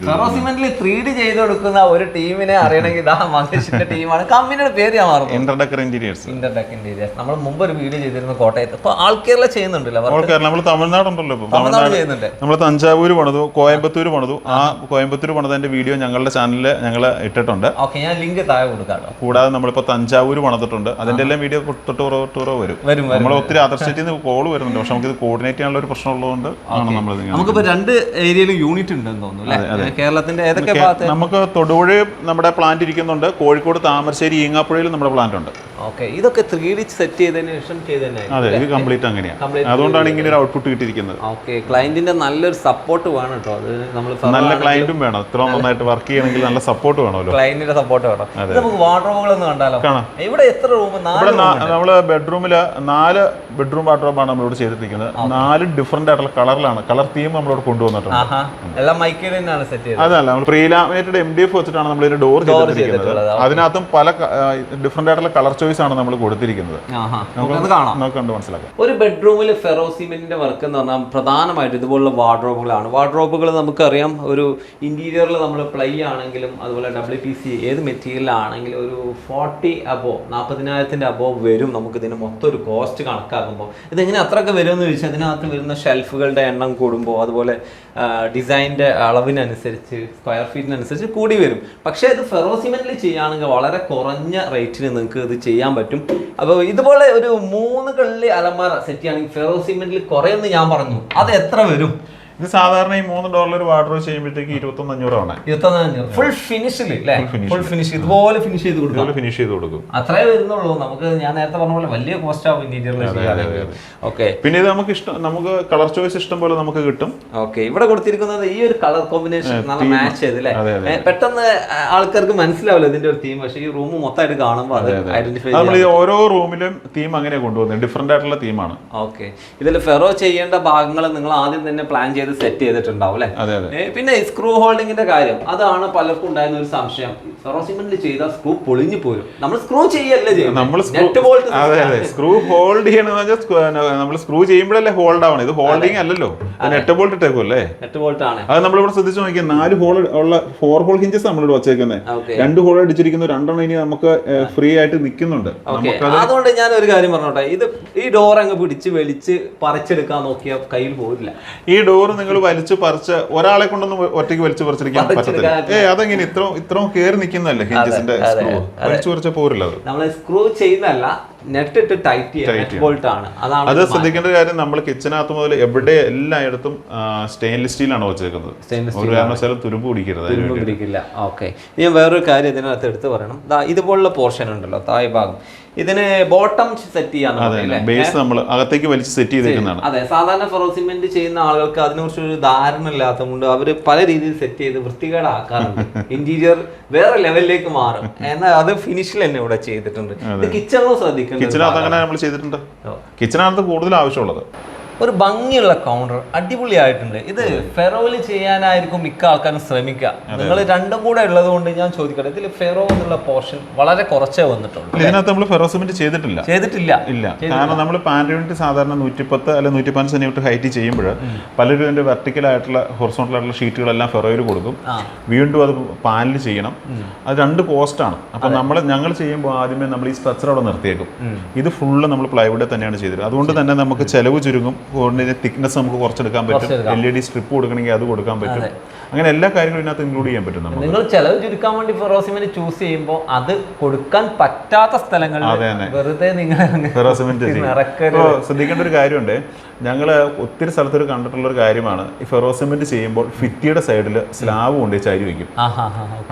Speaker 1: ഫെറോസിമെന്റിൽ ത്രീ ഡി ചെയ്ത് കൊടുക്കുന്ന ഒരു ടീമിനെ അറിയണമെങ്കിൽ ഇതാ മഹേഷിന്റെ ടീമാണ്. കമ്പനിയുടെ പേര് ഞാൻ മാറും
Speaker 2: ഇന്റർഡക്കർ ഇന്റീരിയേഴ്സ്
Speaker 1: ഇന്റർഡക് ഇന്റീരിയേഴ്സ് നമ്മൾ മുമ്പ് ഒരു വീഡിയോ ചെയ്തിരുന്നു കോട്ടയത്ത്. ഇപ്പൊ ആൾക്കാരിലെ ചെയ്യുന്നുണ്ടല്ലോ.
Speaker 2: നമ്മൾ തമിഴ്നാടുണ്ടല്ലോ
Speaker 1: തമിഴ്നാട് ചെയ്യുന്നുണ്ട്.
Speaker 2: നമ്മൾ തഞ്ചാവൂർ പണിതു കോയമ്പത്തൂർ പണിതു. ആ കോയമ്പത്തൂർ പണിതതിന്റെ വീഡിയോ ഞങ്ങളുടെ ചാനലിൽ ഞങ്ങൾ ഇട്ടിട്ടുണ്ട്.
Speaker 1: ഓക്കെ ഞാൻ ലിങ്ക് താഴെ കൊടുക്കാം
Speaker 2: കൂടാതെ നമ്മളിപ്പോ തഞ്ചാവൂർ പണിതിട്ടുണ്ട്. അതിന്റെ എല്ലാം വീഡിയോ തൊട്ട് ടൂറോ വരും. നമ്മൾ ഒത്തിരി അതർ സ്റ്റേറ്റിൽ നിന്ന് കോൾ വരുന്നുണ്ട്. പക്ഷെ നമുക്ക് ഇത് കോർഡിനേറ്റ് ചെയ്യാനുള്ള ഒരു പ്രശ്നം ഉള്ളതുകൊണ്ട് ആണ് നമ്മൾ
Speaker 1: നമുക്കിപ്പോ രണ്ട് ഏരിയയിലും യൂണിറ്റ് ഉണ്ടെന്ന് തോന്നുന്നു കേരളത്തിന്റെ ഏതൊക്കെ ഭാഗത്ത്
Speaker 2: നമുക്ക് തൊടുപുഴ നമ്മുടെ പ്ലാന്റ് ഇരിക്കുന്നുണ്ട്. കോഴിക്കോട് താമരശ്ശേരി ഈങ്ങാപ്പുഴയിലും നമ്മുടെ പ്ലാന്റ് ഉണ്ട്.
Speaker 1: ഓക്കെ ഇതൊക്കെ ത്രീ ഡി സെറ്റ് ചെയ്തതിന് ശേഷം
Speaker 2: അതെ ഇത് കംപ്ലീറ്റ് അങ്ങനെയാണ് അതുകൊണ്ടാണ് ഇങ്ങനെ ഒരു ഔട്ട്പുട്ട് കിട്ടിയിരിക്കുന്നത്.
Speaker 1: ഓക്കെ ക്ലയന്റിന്റെ നല്ലൊരു സപ്പോർട്ട് വേണം കേട്ടോ. അത് നമ്മൾ
Speaker 2: നല്ല ക്ലയന്റും വേണം. ഇത്ര നന്നായിട്ട് വർക്ക് ചെയ്യണമെങ്കിൽ നല്ല സപ്പോർട്ട് വേണമല്ലോ.
Speaker 1: ക്ലയന്റിന്റെ സപ്പോർട്ട് വേണം. നമുക്ക് വാർഡ്രോബുകൾ ഒന്ന് കണ്ടാലോ?
Speaker 2: കാണാം.
Speaker 1: ഇവിടെ എത്ര റൂം നാല്
Speaker 2: ഇവിടെ നമ്മൾ ബെഡ്റൂമിൽ നാല് ബെഡ്റൂം വാർഡ്രോബാണ് നമ്മളിവിടെ ചെയ്തിരിക്കുന്നത്. നാല് ഡിഫറെന്റ് ആയിട്ടുള്ള കളറിലാണ് കളർ തീം നമ്മളിവിടെ കൊണ്ടുവന്നിട്ടുണ്ട്.
Speaker 1: എല്ലാം മൈക്കിൽ തന്നെയാണ് സെറ്റ് ചെയ്തത്.
Speaker 2: അതല്ല നമ്മൾ പ്രീലാമിനേറ്റഡ് എം ഡി എഫ് വെച്ചിട്ടാണ് നമ്മൾ ഇതിന് ഡോർ ചെയ്തിരിക്കുന്നത് അതിനകത്തും പല ഡിഫറെന്റ് ആയിട്ടുള്ള കളർ ചോയ്സ് ആണ് നമ്മൾ കൊടുത്തിരിക്കുന്നത്. നമുക്ക് കണ്ട് മനസ്സിലാക്കാം.
Speaker 1: ഒരു ബെഡ്റൂമിൽ ഫെറോസിമെന്റിന്റെ വർക്ക് എന്ന് പറഞ്ഞാൽ പ്രധാനമായിട്ട് ഇതുപോലുള്ള വാർഡ്രോബുകളാണ് വാർഡ്രോബുകൾ നമുക്കറിയാം ഒരു ഇന്റീരിയറിൽ നമ്മൾ പ്ലൈ ആണെങ്കിലും അതുപോലെ ഡബ്ല്യു പി സി ഏത് മെറ്റീരിയൽ ആണെങ്കിലും ഒരു ഫോർട്ടി അബോ നാൽപ്പതിനായിരത്തിന്റെ അബോ വരും നമുക്ക് ഇതിന് മൊത്തം ഒരു കോസ്റ്റ് കണക്കാക്കുമ്പോൾ ഇതെങ്ങനെ അത്രയൊക്കെ വരുമെന്ന് ചോദിച്ചാൽ അതിനകത്ത് വരുന്ന ഷെൽഫുകളുടെ എണ്ണം കൂടുമ്പോൾ അതുപോലെ ഡിസൈനിന്റെ അളവിനനുസരിച്ച് സ്ക്വയർ ഫീറ്റിനനുസരിച്ച് കൂടി വരും. പക്ഷേ ഇത് ഫെറോസിമെന്റിൽ ചെയ്യുകയാണെങ്കിൽ വളരെ കുറഞ്ഞ റേറ്റിന് നിങ്ങൾക്ക് ഇത് ചെയ്യാൻ പറ്റും. അപ്പോൾ ഇതുപോലെ ഒരു മൂന്ന് കള്ളി അലമാര സെറ്റ് ചെയ്യുകയാണെങ്കിൽ ഫെറോസിമെന്റിൽ കുറയെന്ന് ഞാൻ പറഞ്ഞു. അത് എത്ര വരും?
Speaker 2: ഇത് സാധാരണ ഈ മൂന്ന് ഡോളർ ഒരു വാഷ് ചെയ്യുമ്പോഴത്തേക്ക് ഇരുപത്തൊന്ന് അഞ്ഞൂറാണ്
Speaker 1: ആണ്. ഫുൾ ഫിനിഷിൽ ഫുൾ ഫിനിഷ് ഇതുപോലെ ഫിനിഷ് ചെയ്ത് കൊടുക്കും.
Speaker 2: ഫിനിഷ് ചെയ്ത് കൊടുക്കും.
Speaker 1: അത്രേ വരുന്നുള്ളൂ. നമുക്ക് ഞാൻ നേരത്തെ പറഞ്ഞ പോലെ വലിയ കോസ്റ്റ് ആവും ഇന്റീരിയറിൽ ഓക്കെ
Speaker 2: പിന്നെ ഇത് നമുക്ക് ഇഷ്ടം നമുക്ക് കളർ ചോയ്സ് ഇഷ്ടം പോലെ നമുക്ക് കിട്ടും.
Speaker 1: ഓക്കെ ഇവിടെ കൊടുത്തിരിക്കുന്നത് ഈ ഒരു കളർ കോമ്പിനേഷൻ നല്ല മാച്ച് ചെയ്ത് അല്ലേ പെട്ടെന്ന് ആൾക്കാർക്ക് മനസ്സിലാവില്ല ഇതിന്റെ ഒരു തീം പക്ഷേ ഈ റൂം മൊത്തമായിട്ട് കാണുമ്പോൾ അത് ഐഡന്റിഫൈ
Speaker 2: നമ്മൾ ഈ ഓരോ റൂമിലും തീം അങ്ങനെ കൊണ്ടുപോകുന്നത് ഡിഫറെന്റ് ആയിട്ടുള്ള തീമാണ്
Speaker 1: ഓക്കെ ഇതിൽ ഫെറോ ചെയ്യേണ്ട ഭാഗങ്ങൾ നിങ്ങൾ ആദ്യം തന്നെ പ്ലാൻ ചെയ്ത് സെറ്റ് ചെയ്തിട്ടുണ്ടാവും അല്ലേ? പിന്നെ സ്ക്രൂ ഹോൾഡിങ്ങിന്റെ കാര്യം അതാണ് പലർക്കും ഉണ്ടായിരുന്ന ഒരു സംശയം. ഫെറോ ചെയ്ത സ്ക്രൂ പൊളിഞ്ഞു പോരും. നമ്മൾ സ്ക്രൂ ചെയ്യല്ലേ
Speaker 2: നമ്മൾ അതെ അതെ. സ്ക്രൂ ഹോൾഡ് ചെയ്യണമെന്ന് വെച്ചാൽ നമ്മൾ സ്ക്രൂ ചെയ്യുമ്പോഴല്ലേ ഹോൾഡ് ആവണം. ഇത് ഹോൾഡിംഗ് അല്ലല്ലോ. നെറ്റ് ബോൾട്ട് ഇട്ടേക്കും അല്ലേ
Speaker 1: നെറ്റ് ബോൾട്ട് ആണ്.
Speaker 2: അത് നമ്മളിവിടെ ശ്രദ്ധിച്ചു നോക്കിയാൽ നാല് ഹോൾ ഉള്ള ഫോർ ഹോൾ ഹിഞ്ചസ് നമ്മളിവിടെ വെച്ചേക്കുന്നത് രണ്ട് ഹോൾ അടിച്ചിരിക്കുന്നു രണ്ടെണ്ണം ഇനി നമുക്ക് ഫ്രീ ആയിട്ട് നിൽക്കുന്നുണ്ട്.
Speaker 1: അതുകൊണ്ട് ഞാൻ ഒരു കാര്യം പറഞ്ഞോട്ടെ. ഇത് ഈ ഡോർ അങ്ങ് പിടിച്ച് വലിച്ച് പറിച്ചെടുക്കാൻ നോക്കിയാൽ കയ്യിൽ പോരില്ല
Speaker 2: ഈ ഡോർ നിങ്ങൾ വലിച്ചു പറിച്ച് ഒരാളെ കൊണ്ടൊന്നും ഒറ്റയ്ക്ക് വലിച്ചു പറിച്ചിരിക്കാൻ പറ്റത്തില്ല. ഏ അതെങ്ങനെ? ഇത്രയും ഇത്രയും കയറി നിൽക്കുന്നല്ലേ ഹിഞ്ചസിന്റെ സ്ക്രൂ വലിച്ചു പറിച്ച പോരില്ല
Speaker 1: നമ്മൾ സ്ക്രൂ ചെയ്യുന്നല്ല നെറ്റ് ഇട്ട് ടൈറ്റ് ചെയ്യാം ബോൾട്ട് ആണ്. അതാണ്
Speaker 2: അത് ശ്രദ്ധിക്കേണ്ട കാര്യം നമ്മൾ കിച്ചനകത്ത് മുതൽ എവിടെ എല്ലായിടത്തും സ്റ്റെയിൻലെസ് സ്റ്റീലാണ് വെച്ചേക്കുന്നത്. ഒരു കാരണവശാലും തുരുമ്പ് പിടിക്കരുത്
Speaker 1: തുരുമ്പ് പിടിക്കില്ല. ഓക്കെ ഞാൻ വേറൊരു കാര്യം ഇതിനകത്ത് എടുത്ത് പറയണം. ഇതുപോലുള്ള പോർഷൻ ഉണ്ടല്ലോ തായ് ഭാഗം. ഇതിന് ബോട്ടം സെറ്റ് ചെയ്യാന്ന് പറയില്ലേ
Speaker 2: ബേസ് നമ്മൾ അകത്തേക്ക് വലിച്ച് സെറ്റ് ചെയ്തേക്കുന്നതാണ്.
Speaker 1: അതെ സാധാരണ ഫെറോസിമെന്റ് ചെയ്യുന്ന ആളുകൾക്ക് അതിനെക്കുറിച്ച് ഒരു ധാരണ ഇല്ലാത്തതുകൊണ്ട് അവർ പല രീതിയിൽ സെറ്റ് ചെയ്ത് വൃത്തികേടാക്കാറുണ്ട്. ഇന്റീരിയർ വേറെ ലെവലിലേക്ക് മാറും. എന്നാൽ അത് ഫിനിഷിൽ തന്നെ ഇവിടെ ചെയ്തിട്ടുണ്ട്. കിച്ചണോ കിച്ചണിലും ശ്രദ്ധിക്കണം
Speaker 2: കിച്ചനകത്ത് അങ്ങനെ നമ്മൾ ചെയ്തിട്ടുണ്ട്. കിച്ചനകത്ത് കൂടുതൽ ആവശ്യമുള്ളത്.
Speaker 1: ഒരു ഭംഗിയുള്ള കൗണ്ടർ അടിപൊളിയായിട്ടുണ്ട്. ഇത് ഫെറോയിൽ ചെയ്യാനായിരിക്കും മിക്ക ആൾക്കാരും ശ്രമിക്കുക നിങ്ങൾ രണ്ടും കൂടെ ഉള്ളത് കൊണ്ട് ഞാൻ ചോദിക്കട്ടെ ഇതിൽ ഫെറോ എന്നുള്ള പോർഷൻ വളരെ കുറച്ചേ വന്നിട്ടുള്ളൂ
Speaker 2: ഇതിനകത്ത് നമ്മൾ ഫെറോസിമെന്റ് ചെയ്തിട്ടില്ല.
Speaker 1: ചെയ്തിട്ടില്ല.
Speaker 2: ഇല്ല. കാരണം നമ്മൾ പാന്റ് യൂണിറ്റ് സാധാരണ നൂറ്റിപ്പത്ത് അല്ലെങ്കിൽ നൂറ്റി പതിനഞ്ച് സെന്റിമീറ്റർ ഹൈറ്റ് ചെയ്യുമ്പോൾ പലരും ഇതിന്റെ വെർട്ടിക്കൽ ആയിട്ടുള്ള ഹൊറിസോണ്ടൽ ആയിട്ടുള്ള ഷീറ്റുകളെല്ലാം ഫെറോയിൽ കൊടുക്കും. വീണ്ടും അത് പാനിൽ ചെയ്യണം. അത് രണ്ട് പോസ്റ്റാണ് അപ്പൊ നമ്മൾ ഞങ്ങൾ ചെയ്യുമ്പോൾ ആദ്യമേ നമ്മൾ ഈ സ്ട്രക്ചർ അവിടെ നിർത്തിയേക്കും. ഇത് ഫുള്ള് നമ്മൾ പ്ലൈവുഡിൽ തന്നെയാണ് ചെയ്തത് അതുകൊണ്ട് തന്നെ നമുക്ക് ചെലവ് ചുരുങ്ങും. കോഡിന്റെ തിക്നെസ് നമുക്ക് കുറച്ചെടുക്കാൻ പറ്റും. എൽ ഇ ഡി സ്ട്രിപ്പ് കൊടുക്കണമെങ്കിൽ അത് കൊടുക്കാൻ പറ്റും. അങ്ങനെ എല്ലാ കാര്യങ്ങളും ഇതിനകത്ത് ഇൻക്ലൂഡ് ചെയ്യാൻ പറ്റും നമുക്ക്.
Speaker 1: നിങ്ങൾ ചെലവ് ചുരുക്കാൻ വേണ്ടി ഫെറോസിമെന്റ് ചൂസ് ചെയ്യുമ്പോൾ അത് കൊടുക്കാൻ പറ്റാത്ത സ്ഥലങ്ങളിൽ. വെറുതെ നിങ്ങൾ
Speaker 2: ഫെറോസിമെന്റ്. ഇപ്പോൾ ശ്രദ്ധിക്കേണ്ട ഒരു കാര്യമുണ്ട്. ഞങ്ങൾ ഒത്തിരി സ്ഥലത്തൊരു കണ്ടിട്ടുള്ള ഒരു കാര്യമാണ്. ഈ ഫെറോസിമെന്റ് ചെയ്യുമ്പോൾ ഫിറ്റിയുടെ സൈഡിൽ സ്ലാബ് കൊണ്ട് ചരി വയ്ക്കും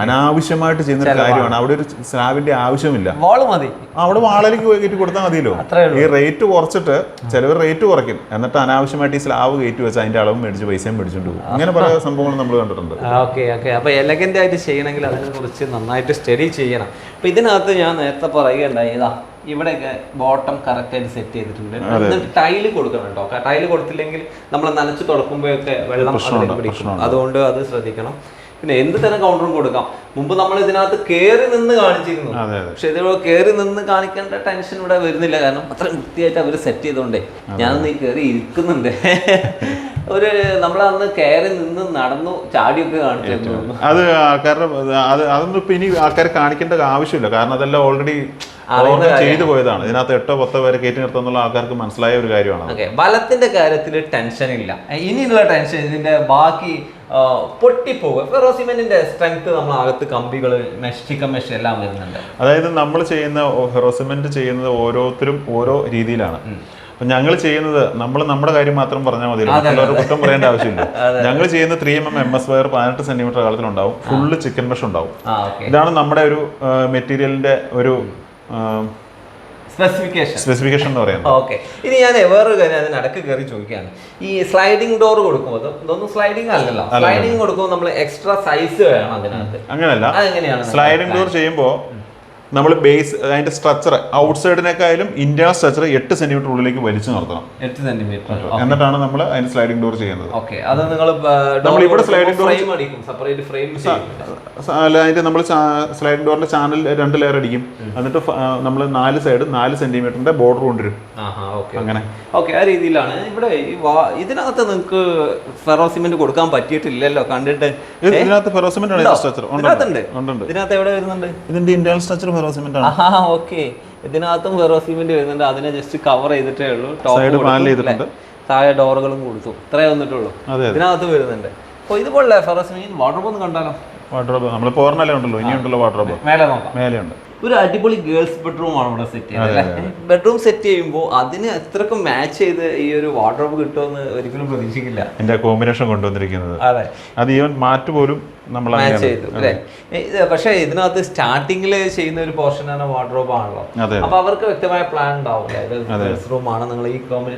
Speaker 2: അനാവശ്യമായിട്ട് ചെയ്യുന്ന ഒരു കാര്യമാണ്. അവിടെ ഒരു സ്ലാബിന്റെ ആവശ്യമില്ല.
Speaker 1: മതി.
Speaker 2: അവിടെ വാളിലേക്ക് കയറ്റി കൊടുത്താൽ മതിയല്ലോ. ഈ റേറ്റ് കുറച്ചിട്ട് ചിലവർ റേറ്റ് കുറയ്ക്കും. എന്നിട്ട് അനാവശ്യമായിട്ട് ഈ സ്ലാബ് കയറ്റി വെച്ച് അതിന്റെ അളവ് മേടിച്ച് പൈസയും മേടിച്ചുകൊണ്ട് പോകും. അങ്ങനെ പല സംഭവങ്ങളും നമ്മൾ കണ്ടിട്ടുണ്ട്.
Speaker 1: Okay okay. അപ്പൊ എലഗന്റ് ആയിട്ട് ചെയ്യണമെങ്കിൽ അതിനെ കുറിച്ച് നന്നായിട്ട് സ്റ്റഡി ചെയ്യണം. അപ്പോൾ ഇതിനകത്ത് ഞാൻ നേരത്തെ പറയുകയുണ്ടായി ഇതാ ഇവിടെയൊക്കെ ബോട്ടം കറക്റ്റ് ആയിട്ട് സെറ്റ് ചെയ്തിട്ടുണ്ട്. എന്നിട്ട് ടൈൽ കൊടുക്കണം കേട്ടോ ടൈൽ കൊടുത്തില്ലെങ്കിൽ നമ്മൾ നനച്ച് തുടക്കുമ്പോഴൊക്കെ വെള്ളം പിടിക്കും. അതുകൊണ്ട് അത് ശ്രദ്ധിക്കണം. പിന്നെ എന്ത് തരം കൗണ്ടറും കൊടുക്കാം. മുമ്പ് നമ്മൾ ഇതിനകത്ത് കയറി നിന്ന് കാണിച്ചിരുന്നു. പക്ഷെ ഇതിലൂടെ കയറി നിന്ന് കാണിക്കേണ്ട ടെൻഷൻ ഇവിടെ വരുന്നില്ല. കാരണം അത്ര വൃത്തിയായിട്ട് അവർ സെറ്റ് ചെയ്തോണ്ടേ. ഞാൻ ഈ കയറി ഇരിക്കുന്നുണ്ട്. ഒരു നമ്മളന്ന് കയറി നിന്ന് നടന്നു ചാടിയൊക്കെ കാണിച്ചിരുന്നു.
Speaker 2: അത്. ആൾക്കാരുടെ അത് അതൊന്നും ഇപ്പൊ ഇനി ആൾക്കാർ കാണിക്കേണ്ട ആവശ്യമില്ല. കാരണം അതെല്ലാം ഓൾറെഡി ചെയ്തു പോയതാണ്. ഇതിനകത്ത് എട്ടോ പത്തോ പേരെ കയറ്റി നിർത്തുന്നുള്ള ആൾക്കാർക്ക് മനസ്സിലായ ഒരു കാര്യമാണ്
Speaker 1: ബലത്തിന്റെ കാര്യത്തിൽ ടെൻഷൻ ഇല്ല. ഇനിയുള്ള ടെൻഷൻ ഇതിന്റെ ബാക്കി ആ, പൊട്ടിപ്പോവുക ഫെറോസിമെന്റിന്റെ സ്ട്രെങ്ത് നമ്മൾ അകത്ത് കമ്പികൾ മെഷ് ചിക്കൻ മെഷ് എല്ലാം വരുന്നുണ്ട്.
Speaker 2: അതായത് നമ്മൾ ചെയ്യുന്ന ഫെറോസിമെന്റ് ചെയ്യുന്നത് ഓരോരുത്തരും ഓരോ രീതിയിലാണ്. അപ്പൊ ഞങ്ങൾ ചെയ്യുന്നത് നമ്മൾ നമ്മുടെ കാര്യം മാത്രം പറഞ്ഞാൽ മതി കുറ്റം പറയേണ്ട ആവശ്യമില്ല. ഞങ്ങൾ ചെയ്യുന്ന three M M M S wire പതിനെട്ട് സെന്റിമീറ്റർ കാലത്തിലുണ്ടാവും. ഫുള്ള് ചിക്കൻ മെഷ് ഉണ്ടാവും. ഇതാണ് നമ്മുടെ ഒരു മെറ്റീരിയലിന്റെ ഒരു
Speaker 1: സ്പെസിഫിക്കേഷൻ
Speaker 2: സ്പെസിഫിക്കേഷൻ എന്ന് പറയുന്നത്.
Speaker 1: ഓക്കെ ഇനി ഞാൻ വേറൊരു കാര്യം അതിനടക്ക് കയറി ചോദിക്കുകയാണ്. ഈ സ്ലൈഡിംഗ് ഡോർ കൊടുക്കുമ്പോൾ ഇത് ഇതൊന്നും സ്ലൈഡിംഗ് അല്ലല്ലോ. സ്ലൈഡിംഗ് കൊടുക്കുമ്പോൾ നമ്മൾ എക്സ്ട്രാ സൈസ് വേണം അതിനകത്ത്.
Speaker 2: അങ്ങനെയല്ല
Speaker 1: അതെങ്ങനെയാണ്
Speaker 2: സ്ലൈഡിംഗ് ഡോർ ചെയ്യുമ്പോൾ നമ്മൾ ബേസ് അതിന്റെ സ്ട്രക്ചർ ഔട്ട് സൈഡിനേക്കാളും ഇന്റേണൽ സ്ട്രക്ചർ എട്ട് സെന്റിമീറ്റർ ഉള്ളിലേക്ക് വലിച്ചു നിർത്തണം.
Speaker 1: എട്ട് സെന്റിമീറ്റർ
Speaker 2: എന്നിട്ടാണ് നമ്മൾ അതിന് സ്ലൈഡിംഗ് ഡോർ ചെയ്യുന്നത്.
Speaker 1: അത് നിങ്ങൾ
Speaker 2: നമ്മൾ ഇവിടെ
Speaker 1: സ്ലൈഡിംഗ് ഡോർ സെപ്പറേറ്റ് ഫ്രെയിം
Speaker 2: അല്ല അതിന്റെ നമ്മൾ സ്ലൈഡിംഗ് ഡോറിന്റെ ചാനൽ രണ്ട് ലെയർ അടിക്കും. എന്നിട്ട് നമ്മൾ നാല് സൈഡ് നാല് സെന്റിമീറ്ററിന്റെ ബോർഡർ കൊണ്ടുവരും. അങ്ങനെ.
Speaker 1: ഓക്കെ ആ രീതിയിലാണ്. ഇവിടെ ഇതിനകത്ത് നിങ്ങൾക്ക് ഫെറോ സിമെന്റ് കൊടുക്കാൻ പറ്റിയിട്ടില്ലല്ലോ കണ്ടിട്ട്.
Speaker 2: ഇതിനകത്ത് ഇതിനകത്ത് ഫെറോസിമെന്റ് ആണ് സ്ട്രക്ചർ
Speaker 1: ഇതിനകത്ത് എവിടെ വരുന്നുണ്ട്?
Speaker 2: ഇതിന്റെ ഇന്റേണൽ സ്ട്രക്ചർ ഫെറോസിമെന്റ് ആണ്
Speaker 1: ഓക്കേ. ഓക്കെ ഇതിനകത്തും ഫെറോസിമെന്റ് വരുന്നുണ്ട്. അതിനെ ജസ്റ്റ് കവർ ചെയ്തിട്ടേ ഉള്ളൂ. ടോപ്പ്
Speaker 2: സൈഡ്
Speaker 1: പാനൽ
Speaker 2: ചെയ്തിട്ടുണ്ട്.
Speaker 1: താഴെ ഡോറുകളും കൊടുത്തു. ഇത്രേ വന്നിട്ടുള്ളൂ. ഇതിനകത്ത് വരുന്നുണ്ട്. അപ്പോൾ ഇതുപോലെ ഫെറോസിമെന്റ് വാട്ടർ ഒന്ന് കണ്ടാലോ?
Speaker 2: വാർഡ്രോബ് നമ്മൾ പോർണല്ലേ ഉണ്ടല്ലോ. ഇനിയുണ്ടല്ലോ വാർഡ്രോബ്
Speaker 1: മേലെ നോക്കാം.
Speaker 2: മേലെയുണ്ട്.
Speaker 1: ഒരു അടിപൊളി ഗേൾസ് ബെഡ്റൂം ആണ് ഇവിടെ സെറ്റ് ചെയ്യുന്നത് ബെഡ്റൂം സെറ്റ് ചെയ്യുമ്പോൾ അതിന് എത്രക്കും മാച്ച് ചെയ്ത് ഈ ഒരു വാർഡ്രോബ് കിട്ടുമെന്ന് ഒരിക്കലും പ്രതീക്ഷിക്കില്ല.
Speaker 2: എന്റെ കോമ്പിനേഷൻ കൊണ്ടുവന്നിരിക്കുന്നത്.
Speaker 1: അതെ.
Speaker 2: അത് ഈവൻ മാറ്റ് പോലും നമ്മൾ
Speaker 1: മാച്ച് ചെയ്തു അല്ലേ? പക്ഷേ ഇതിനകത്ത് സ്റ്റാർട്ടിങ്ങിൽ ചെയ്യുന്ന ഒരു പോർഷൻ പോർഷനാണ് വാർഡ്രോബ് ആണല്ലോ. അപ്പൊ അവർക്ക് വ്യക്തമായ പ്ലാൻ ഉണ്ടാവും റൂം ആണ് നിങ്ങൾ ഈ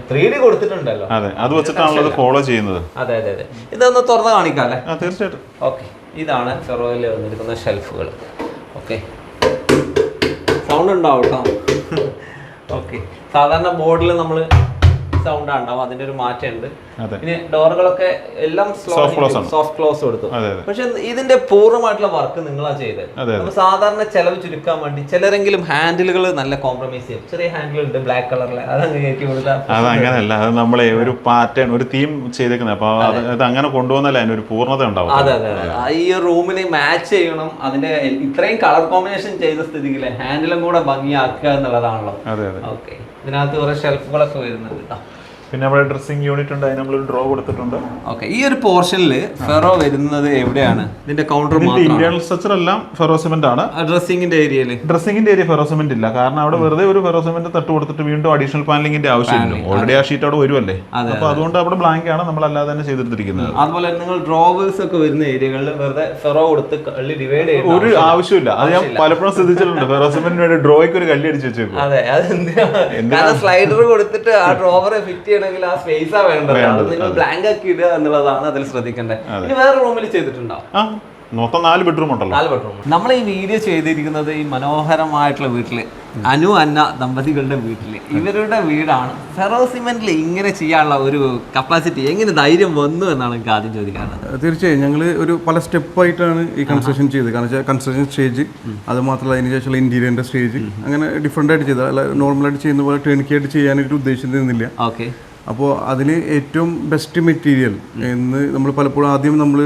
Speaker 1: ത്രീ ഡി കൊടുത്തിട്ടുണ്ടല്ലോ.
Speaker 2: അതെ അത് വെച്ചിട്ടാണല്ലോ ഫോളോ ചെയ്യുന്നത്.
Speaker 1: അതെ അതെ അതെ. ഇതൊന്ന് തുറന്ന് കാണിക്കാം അല്ലേ?
Speaker 2: തീർച്ചയായിട്ടും.
Speaker 1: ഓക്കെ. ഇതാണ് ഫെറോയിൽ വന്നിരിക്കുന്ന ഷെൽഫുകൾ ഓക്കെ. സൗണ്ട് ഉണ്ടാവും കേട്ടോ. ഓക്കെ സാധാരണ ബോർഡിൽ നമ്മൾ സൗണ്ട് ഉണ്ടാവും അതിന്റെ ഒരു മാറ്റമുണ്ട്.
Speaker 2: ഉണ്ട്
Speaker 1: പിന്നെ ഡോറുകളൊക്കെ എല്ലാം സോഫ്റ്റ് ക്ലോസ് കൊടുത്തു. പക്ഷെ ഇതിന്റെ പൂർണമായിട്ടുള്ള വർക്ക് നിങ്ങളാ ചെയ്തത്. അപ്പൊ സാധാരണ ചെലവ് ചുരുക്കാൻ വേണ്ടി ചിലരെങ്കിലും ഹാൻഡിലുകൾ നല്ല കോംപ്രമൈസ് ചെയ്യും. ചെറിയ ഹാൻഡിൽ ഉണ്ട് ബ്ലാക്ക് കളറിലെ കൊടുത്താൽ
Speaker 2: അത് അങ്ങനെയല്ല. അത് നമ്മളെ ഒരു പാറ്റേൺ ഒരു തീം ചെയ്തേക്കുന്നത്. അപ്പൊ അത് അങ്ങനെ കൊണ്ടുവന്നാലേ അതിനൊരു പൂർണത ഉണ്ടാവും
Speaker 1: അതെ അതെ ഈ റൂമിനെ മാച്ച് ചെയ്യണം. അതിന്റെ ഇത്രയും കളർ കോമ്പിനേഷൻ ചെയ്ത സ്ഥിതിക്ക് ഹാൻഡിലും കൂടെ ഭംഗിയാക്കുക എന്നുള്ളതാണല്ലോ.
Speaker 2: അതെ അതെ.
Speaker 1: ഓക്കെ ഇതിനകത്ത് കുറെ ഷെൽഫുകളൊക്കെ വരുന്നുണ്ട് ട്ടോ.
Speaker 2: പിന്നെ നമ്മുടെ ഡ്രസ്സിംഗ് യൂണിറ്റ് ഉണ്ട് അതിന് നമ്മളൊരു ഡ്രോ കൊടുത്തിട്ടുണ്ട്.
Speaker 1: ഓക്കെ ഈ ഒരു പോർഷനിൽ ഫെറോ വരുന്നത് എവിടെയാണ്? ഇതിന്റെ കൗണ്ടർ
Speaker 2: ഇന്റേണൽ സ്ട്രക്ചർ എല്ലാം ഫെറോസിമെന്റ് ആണ്.
Speaker 1: ഡ്രസ്സിംഗിന്റെ ഏരിയയിൽ
Speaker 2: ഡ്രസ്സിംഗിന്റെ ഏരിയ ഫെറോ സിമെന്റ് ഇല്ല. കാരണം അവിടെ വെറുതെ ഒരു ഫെറോ സിമെന്റ് തട്ട് കൊടുത്തിട്ട് വീണ്ടും അഡീഷണൽ പാനലിംഗിന്റെ ആവശ്യമില്ല. ഓൾറെഡി ആ ഷീറ്റ് അവിടെ വരുമല്ലേ അപ്പൊ അതുകൊണ്ട് അവിടെ ബ്ലാങ്ക് ആണ് നമ്മൾ അല്ലാതെ തന്നെ ചെയ്തെടുത്തിരിക്കുന്നത്
Speaker 1: അതുപോലെ നിങ്ങൾ ഡ്രോവേഴ്സ് ഒക്കെ വരുന്ന ഏരിയകളിൽ വെറുതെ ഫെറോ കൊടുത്ത് കള്ളി ഡിവൈഡ് ചെയ്യും
Speaker 2: ഒരു ആവശ്യമില്ല. അത് ഞാൻ പലപ്പോഴും ശ്രദ്ധിച്ചിട്ടുണ്ട്. ഫെറോസിമെന്റിന് വേണ്ടി ഡ്രോയ്ക്ക് ഒരു കള്ളി അടിച്ച് വെച്ചേക്കും
Speaker 1: അതെ അത് സ്ലൈഡർ കൊടുത്തിട്ട് ആ ഡ്രോവറെ ഫിറ്റ് ചെയ്യണമെങ്കിൽ ആ സ്പേസാ വേണ്ടത്. അത്. നിങ്ങൾ ബ്ലാങ്ക് ആക്കി ഇടുക എന്നുള്ളതാണ് അതിൽ ശ്രദ്ധിക്കേണ്ടത്. ഇനി വേറെ റൂമിൽ ചെയ്തിട്ടുണ്ടോ?
Speaker 2: ആ മൊത്തം നാല് ബെഡ്റൂം ഉണ്ടല്ലോ.
Speaker 1: നാല് ബെഡ്റൂം നമ്മൾ ഈ വീഡിയോ ചെയ്തിരിക്കുന്നത് ഈ മനോഹരമായിട്ടുള്ള വീട്ടിൽ അനു അന്ന ദമ്പതികളുടെ വീട്ടിൽ. ഇവരുടെ വീടാണ്. ഫെറോ സിമെന്റിൽ ഇങ്ങനെ ചെയ്യാനുള്ള ഒരു കപ്പാസിറ്റി എങ്ങനെ ധൈര്യം വന്നു എന്നാണ് എനിക്ക് ആദ്യം ചോദിക്കാറുള്ളത്
Speaker 3: തീർച്ചയായും ഞങ്ങൾ ഒരു പല സ്റ്റെപ്പായിട്ടാണ് ഈ കൺസ്ട്രക്ഷൻ ചെയ്തത്. കാരണം വെച്ചാൽ കൺസ്ട്രക്ഷൻ സ്റ്റേജ് അത് മാത്രമല്ല അതിന് ശേഷമുള്ള ഇന്റീരിയറിന്റെ സ്റ്റേജ് അങ്ങനെ ഡിഫറെന്റ് ആയിട്ട് ചെയ്ത അല്ല നോർമലായിട്ട് ചെയ്യുന്ന പോലെ ടേണിക്കായിട്ട് ചെയ്യാനായിട്ട് ഉദ്ദേശിച്ചിരുന്നില്ല.
Speaker 1: ഓക്കെ.
Speaker 3: അപ്പോൾ അതിൽ ഏറ്റവും ബെസ്റ്റ് മെറ്റീരിയൽ എന്ന് നമ്മൾ പലപ്പോഴും ആദ്യം നമ്മൾ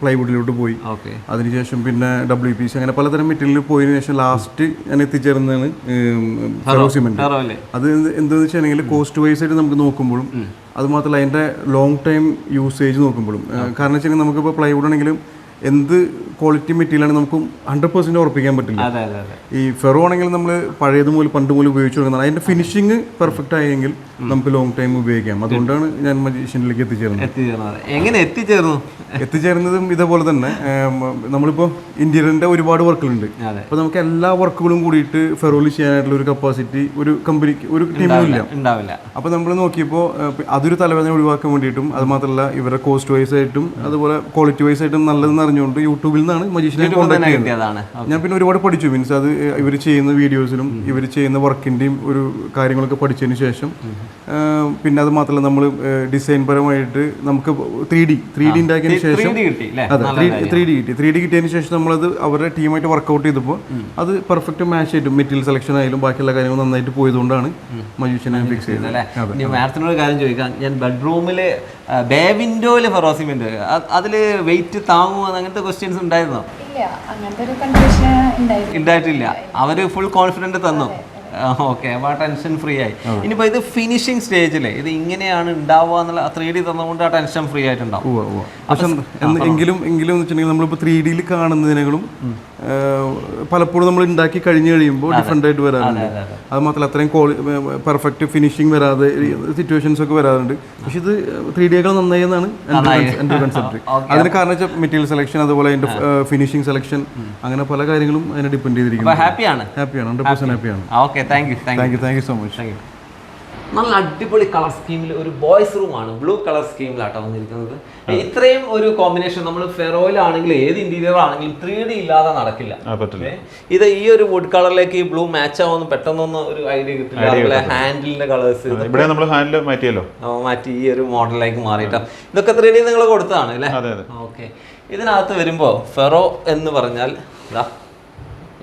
Speaker 3: പ്ലൈവുഡിലോട്ട് പോയി.
Speaker 1: ഓക്കെ.
Speaker 3: അതിനുശേഷം പിന്നെ ഡബ്ല്യു പി സി അങ്ങനെ പലതരം മെറ്റീരിയൽ പോയതിനു ശേഷം ലാസ്റ്റ് ഞാൻ എത്തിച്ചേർന്നതാണ് ഫെറോ സിമെന്റ്. അത് എന്ത് എന്താണെന്ന് വെച്ചിട്ടുണ്ടെങ്കിൽ കോസ്റ്റ് വൈസ് ആയിട്ട് നമുക്ക് നോക്കുമ്പോഴും അത് മാത്രമല്ല അതിന്റെ ലോങ് ടൈം യൂസേജ് നോക്കുമ്പോഴും. കാരണം വെച്ചാൽ നമുക്കിപ്പോൾ പ്ലൈവുഡ് ആണെങ്കിലും എന്ത് ക്വാളിറ്റി മെറ്റീരിയലാണ് നമുക്ക് ഹൺഡ്രഡ് പെർസെന്റ് ഉറപ്പിക്കാൻ പറ്റില്ല. ഈ ഫെറോ ആണെങ്കിൽ നമ്മൾ പഴയത് മുതൽ പണ്ട് മുതൽ ഉപയോഗിച്ചു തുടങ്ങുന്നതാണ്. അതിന്റെ ഫിനിഷിങ് പെർഫെക്റ്റ് ആയെങ്കിൽ നമുക്ക് ലോങ് ടൈം ഉപയോഗിക്കാം. അതുകൊണ്ടാണ് ഞാൻ മജീഷ്യനിലേക്ക് എത്തിച്ചേർന്നത്.
Speaker 1: എത്തിച്ചേർന്നത്. എങ്ങനെ എത്തിച്ചേർന്നു?
Speaker 3: എത്തിച്ചേർന്നതും ഇതേപോലെ തന്നെ നമ്മളിപ്പോൾ ഇന്ത്യന്റെ ഒരുപാട് വർക്കുകളുണ്ട്. അപ്പോൾ നമുക്ക് എല്ലാ വർക്കുകളും കൂടിയിട്ട് ഫെറോയിൽ ചെയ്യാനായിട്ടുള്ള ഒരു കപ്പാസിറ്റി ഒരു കമ്പനിക്ക് ഒരു ടീമും ഇല്ല.
Speaker 1: ഉണ്ടാവില്ല
Speaker 3: അപ്പോൾ നമ്മൾ നോക്കിയപ്പോൾ അതൊരു തലവേദന ഒഴിവാക്കാൻ വേണ്ടിയിട്ടും അത് മാത്രമല്ല ഇവരുടെ കോസ്റ്റ് വൈസ് ആയിട്ടും അതുപോലെ ക്വാളിറ്റി വൈസ് ആയിട്ടും നല്ലതെന്ന് അറിഞ്ഞുകൊണ്ട് യൂട്യൂബിൽ നിന്നാണ് മജീഷ്യനെ കോൺടാക്ട്
Speaker 1: ചെയ്തത്
Speaker 3: ചെയ്യുന്നത്. ഞാൻ പിന്നെ ഒരുപാട് പഠിച്ചു. മീൻസ് അത് ഇവർ ചെയ്യുന്ന വീഡിയോസിലും ഇവർ ചെയ്യുന്ന വർക്കിന്റെയും ഒരു കാര്യങ്ങളൊക്കെ പഠിച്ചതിന് ശേഷം പിന്നെ അത് മാത്രമല്ല നമ്മൾ ഡിസൈൻ പരമായിട്ട് നമുക്ക് ത്രീ ഡി ത്രീ ഡി ഉണ്ടാക്കിയതിന് ശേഷം
Speaker 1: 3D കിട്ടി അല്ലേ?
Speaker 3: അതെ ത്രീ ഡി കിട്ടി. ത്രീ ഡി കിട്ടിയതിന് ശേഷം നമ്മളത് അവരുടെ ടീമായിട്ട് വർക്കൗട്ട് ചെയ്തപ്പോൾ അത് പെർഫെക്റ്റ് മാച്ച് ആയിട്ടും മെറ്റീരിയൽ സെലക്ഷൻ ആയാലും ബാക്കിയുള്ള കാര്യങ്ങൾ നന്നായിട്ട് പോയതുകൊണ്ടാണ് മജീഷ്യനെ ഫിക്സ് ചെയ്തത്.
Speaker 1: അല്ലേ? മാഡത്തിനോട് കാര്യം ചോദിക്കാം. ഞാൻ ബെഡ്റൂമിൽ ബേ വിൻഡോയിൽ ഫെറോസിമെന്റ് അതിൽ വെയിറ്റ് താങ്ങുമോ അങ്ങനത്തെ ക്വസ്റ്റ്യൻസ് ഉണ്ടായിരുന്നോ?
Speaker 4: ഇല്ല അങ്ങനത്തെ ഒരു കൺഫ്യൂഷൻ ഉണ്ടായിരുന്നു
Speaker 1: ഉണ്ടായിട്ടില്ല. അവർ ഫുൾ കോൺഫിഡന്റ് തന്നു. ഓക്കെ അപ്പോൾ ആ ടെൻഷൻ ഫ്രീ ആയി. ഇനിയിപ്പോൾ ഇത് ഫിനിഷിംഗ് സ്റ്റേജിൽ ഇത് ഇങ്ങനെയാണ് ഉണ്ടാവുക എന്നുള്ള ത്രീ ഡി തന്നുകൊണ്ട് ആ ടെൻഷൻ ഫ്രീ ആയിട്ടുണ്ടാവും.
Speaker 3: പക്ഷെ എങ്കിലും എങ്കിലും എന്ന് വെച്ചിട്ടുണ്ടെങ്കിൽ നമ്മളിപ്പോൾ ത്രീ ഡിയിൽ കാണുന്നതിനേക്കാളും ഏഹ്, പലപ്പോഴും നമ്മൾ ഉണ്ടാക്കി കഴിഞ്ഞു കഴിയുമ്പോൾ ഡിഫറെന്റ് ആയിട്ട് വരാറുണ്ട്. അത് മാത്രമല്ല അത്രയും ക്വാളി പെർഫെക്റ്റ് ഫിനിഷിങ് വരാതെ സിറ്റുവേഷൻസ് ഒക്കെ വരാറുണ്ട്. പക്ഷെ ഇത് ത്രീ ഡിയേക്കാൾ നന്നായി എന്നാണ് എന്റെ കൺസെപ്റ്റ് അതിന് കാരണം വെച്ചാൽ മെറ്റീരിയൽ സെലക്ഷൻ അതുപോലെ അതിന്റെ ഫിനിഷിംഗ് സെലക്ഷൻ അങ്ങനെ പല കാര്യങ്ങളും അതിനെ ഡിപ്പെൻഡ് ചെയ്തിരിക്കുന്നു.
Speaker 1: ഹാപ്പിയാണ്
Speaker 3: ഹാപ്പിയാണ് ഹൺഡ്രഡ് പെർസെന്റ് ഹാപ്പിയാണ്
Speaker 1: okay thank you thank
Speaker 3: you thank you so much
Speaker 1: നല്ല അടിപൊളി കളർ സ്കീമിൽ ഒരു ബോയ്സ് റൂം ആണ് ബ്ലൂ കളർ സ്കീമിലാട്ടോ വന്നിരിക്കുന്നത്. ഇത്രയും ഒരു കോമ്പിനേഷൻ നമ്മൾ ഫെറോയിലാണെങ്കിലും ഏത് ഇന്റീരിയർ ആണെങ്കിലും ത്രീ ഡി ഇല്ലാതെ നടക്കില്ല. ഇത് ഈ ഒരു വുഡ് കളറിലേക്ക് ഈ ബ്ലൂ മാച്ച് ആവുമെന്ന് പെട്ടെന്നൊന്നും ഒരു ഐഡിയ കിട്ടില്ല. ഹാൻഡിലിന്റെ കളേഴ്സ്
Speaker 2: ഇവിടെ നമ്മൾ ഹാൻഡിൽ മാറ്റിയല്ലോ.
Speaker 1: മാറ്റി ഈ ഒരു മോഡലിലേക്ക് മാറിയിട്ടോ. ഇതൊക്കെ ത്രീ ഡി നിങ്ങൾ കൊടുത്തതാണ് അല്ലേ? ഓക്കെ. ഇതിനകത്ത് വരുമ്പോൾ ഫെറോ എന്ന് പറഞ്ഞാൽ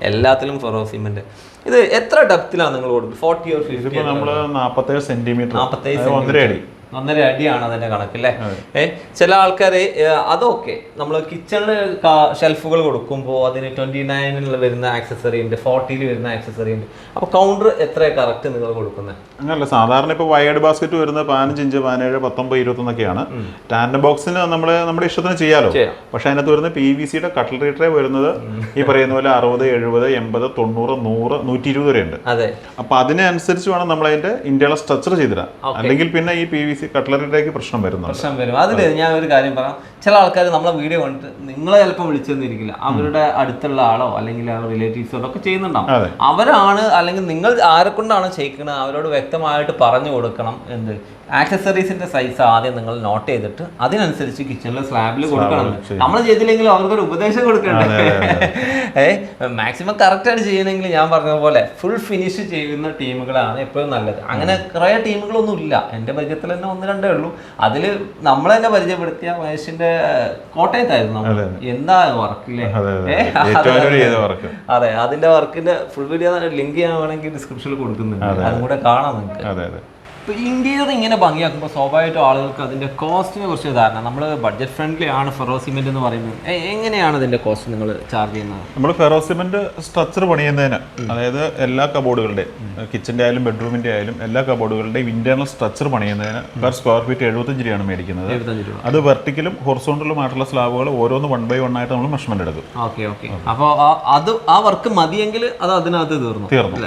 Speaker 1: എല്ലാത്തിലും ഫെറോ സിമെന്റ് ഇത് എത്ര ഡെപ്തിലാണ് നിങ്ങൾ കൊടുക്കുന്നത് ഫോർട്ടി ഓർ ഫിഫ്റ്റി
Speaker 2: നമ്മൾ നമ്മൾ നാപ്പത്തേഴ് സെന്റിമീറ്റർ
Speaker 1: നാൽപ്പത്തേഴ്
Speaker 2: ഒന്നര അടി
Speaker 1: ഒന്നര അടിയാണ് അതിന്റെ കണക്കല്ലേ ഏഹ് ചില ആൾക്കാര് അതൊക്കെ നമ്മൾ കിച്ചണിൽ ഷെൽഫുകൾ കൊടുക്കുമ്പോൾ അതിന് ട്വന്റി നയനിൽ വരുന്ന ആക്സസറി ഉണ്ട് ഫോർട്ടിയിൽ വരുന്ന ആക്സസറി ഉണ്ട്. അപ്പൊ കൗണ്ടർ എത്ര കറക്റ്റ് നിങ്ങൾ കൊടുക്കുന്നത്
Speaker 2: അങ്ങനല്ല സാധാരണ ഇപ്പോൾ വയേഡ് ബാസ്ക്കറ്റ് വരുന്നത് പതിനഞ്ച് ഇഞ്ച് പതിനേഴ് പത്തൊമ്പത് ഇരുപത്തൊന്നൊക്കെയാണ് ടാൻഡം ബോക്സിന് നമ്മൾ നമ്മുടെ ഇഷ്ടത്തിന് ചെയ്യാലോ?
Speaker 1: ചെയ്യാം.
Speaker 2: പക്ഷെ അതിനകത്ത് വരുന്ന പി വി സിയുടെ കട്ട്ലറി ട്രേ വരുന്നത് ഈ പറയുന്ന പോലെ അറുപത് എഴുപത് എൺപത് തൊണ്ണൂറ് നൂറ് നൂറ്റി ഇരുപത് വരെ ഉണ്ട്
Speaker 1: അതെ.
Speaker 2: അപ്പൊ അതിനനുസരിച്ച് വേണം നമ്മൾ അതിന്റെ ഇന്ത്യയുടെ സ്ട്രക്ചർ ചെയ്തിടാം അല്ലെങ്കിൽ പിന്നെ ഈ പി വി സി കട്ട്ലറി പ്രശ്നം വരുന്നുണ്ട്.
Speaker 1: പ്രശ്നം വരും. അതിൽ ഞാൻ ഒരു കാര്യം പറയാം. ചില ആൾക്കാർ നമ്മളെ വീഡിയോ കണ്ടിട്ട് നിങ്ങളെ ചിലപ്പോൾ വിളിച്ചെന്നിരിക്കില്ല. അവരുടെ അടുത്തുള്ള ആളോ അല്ലെങ്കിൽ റിലേറ്റീവ്സോ ഒക്കെ ചെയ്യുന്നുണ്ടാവും. അവരാണ് അല്ലെങ്കിൽ നിങ്ങൾ ആരെ കൊണ്ടാണ് ചെയ്യിക്കുന്നത് അവരോട് വ്യക്തമായിട്ട് പറഞ്ഞു കൊടുക്കണം എന്ത്. ആക്സസറീസിന്റെ സൈസ് ആദ്യം നിങ്ങൾ നോട്ട് ചെയ്തിട്ട് അതിനനുസരിച്ച് കിച്ചണിലെ സ്ലാബിൽ കൊടുക്കണം. നമ്മൾ ചെയ്തില്ലെങ്കിലും അവർക്കൊരു ഉപദേശം കൊടുക്കണ്ടേ? ഏ മാക്സിമം കറക്റ്റായിട്ട് ചെയ്യണമെങ്കിൽ ഞാൻ പറഞ്ഞ പോലെ ഫുൾ ഫിനിഷ് ചെയ്യുന്ന ടീമുകളാണ് എപ്പോഴും നല്ലത്. അങ്ങനെ കുറേ ടീമുകളൊന്നും ഇല്ല എന്റെ പരിചയത്തിൽ തന്നെ ഒന്ന് രണ്ടേ ഉള്ളൂ. അതിൽ നമ്മൾ തന്നെ പരിചയപ്പെടുത്തിയ കോട്ടയത്തായിരുന്നു. എന്താ
Speaker 2: വർക്ക്?
Speaker 1: അതെ അതിന്റെ വർക്കിന്റെ ഫുൾ വീഡിയോ ലിങ്ക് ചെയ്യാൻ വേണമെങ്കിൽ ഡിസ്ക്രിപ്ഷനിൽ കൊടുക്കുന്നുണ്ട്. അതും കൂടെ കാണാം നിങ്ങൾക്ക്
Speaker 2: അതെ അതെ.
Speaker 1: ഇപ്പൊ ഇന്റീരിയർ ഇങ്ങനെ ഭംഗിയാക്കുമ്പോൾ സ്വാഭാവികമായിട്ടും ആളുകൾക്ക് അതിന്റെ കോസ്റ്റിനെ കുറിച്ച് ധാരണ. നമ്മൾ ബഡ്ജറ്റ് ഫ്രണ്ട്ലി ആണ് ഫെറോ സിമെന്റ് എന്ന് പറയുന്നത്. എങ്ങനെയാണ് അതിന്റെ കോസ്റ്റ് നിങ്ങൾ ചാർജ് ചെയ്യുന്നത്?
Speaker 2: നമ്മൾ ഫെറോ ഫെറോസിമെന്റ് സ്ട്രക്ചർ പണിയുന്നതിന്. അതായത് എല്ലാ കബോർഡുകളുടെയും കിച്ചന്റെ ആയാലും ബെഡ്റൂമിന്റെ ആയാലും എല്ലാ കബോർഡുകളുടെയും ഇന്റേണൽ സ്ട്രക്ചർ പണിയുന്നതിന് പെർ സ്ക്വയർ ഫീറ്റ് എഴുപത്തഞ്ച് രൂപയാണ് മേടിക്കുന്നത്. അത് വെർട്ടിക്കലും ഹൊറിസോണ്ടലുമായിട്ടുള്ള സ്ലാബുകൾ ഓരോന്ന് വൺ ബൈ വൺ ആയിട്ട് നമ്മൾ മെഷർമെന്റ് എടുക്കും.
Speaker 1: Okay okay. അപ്പോൾ അത് ആ വർക്ക് മതിയെങ്കിൽ അത് അതിനകത്ത് തീർന്നു
Speaker 2: തീർന്നു.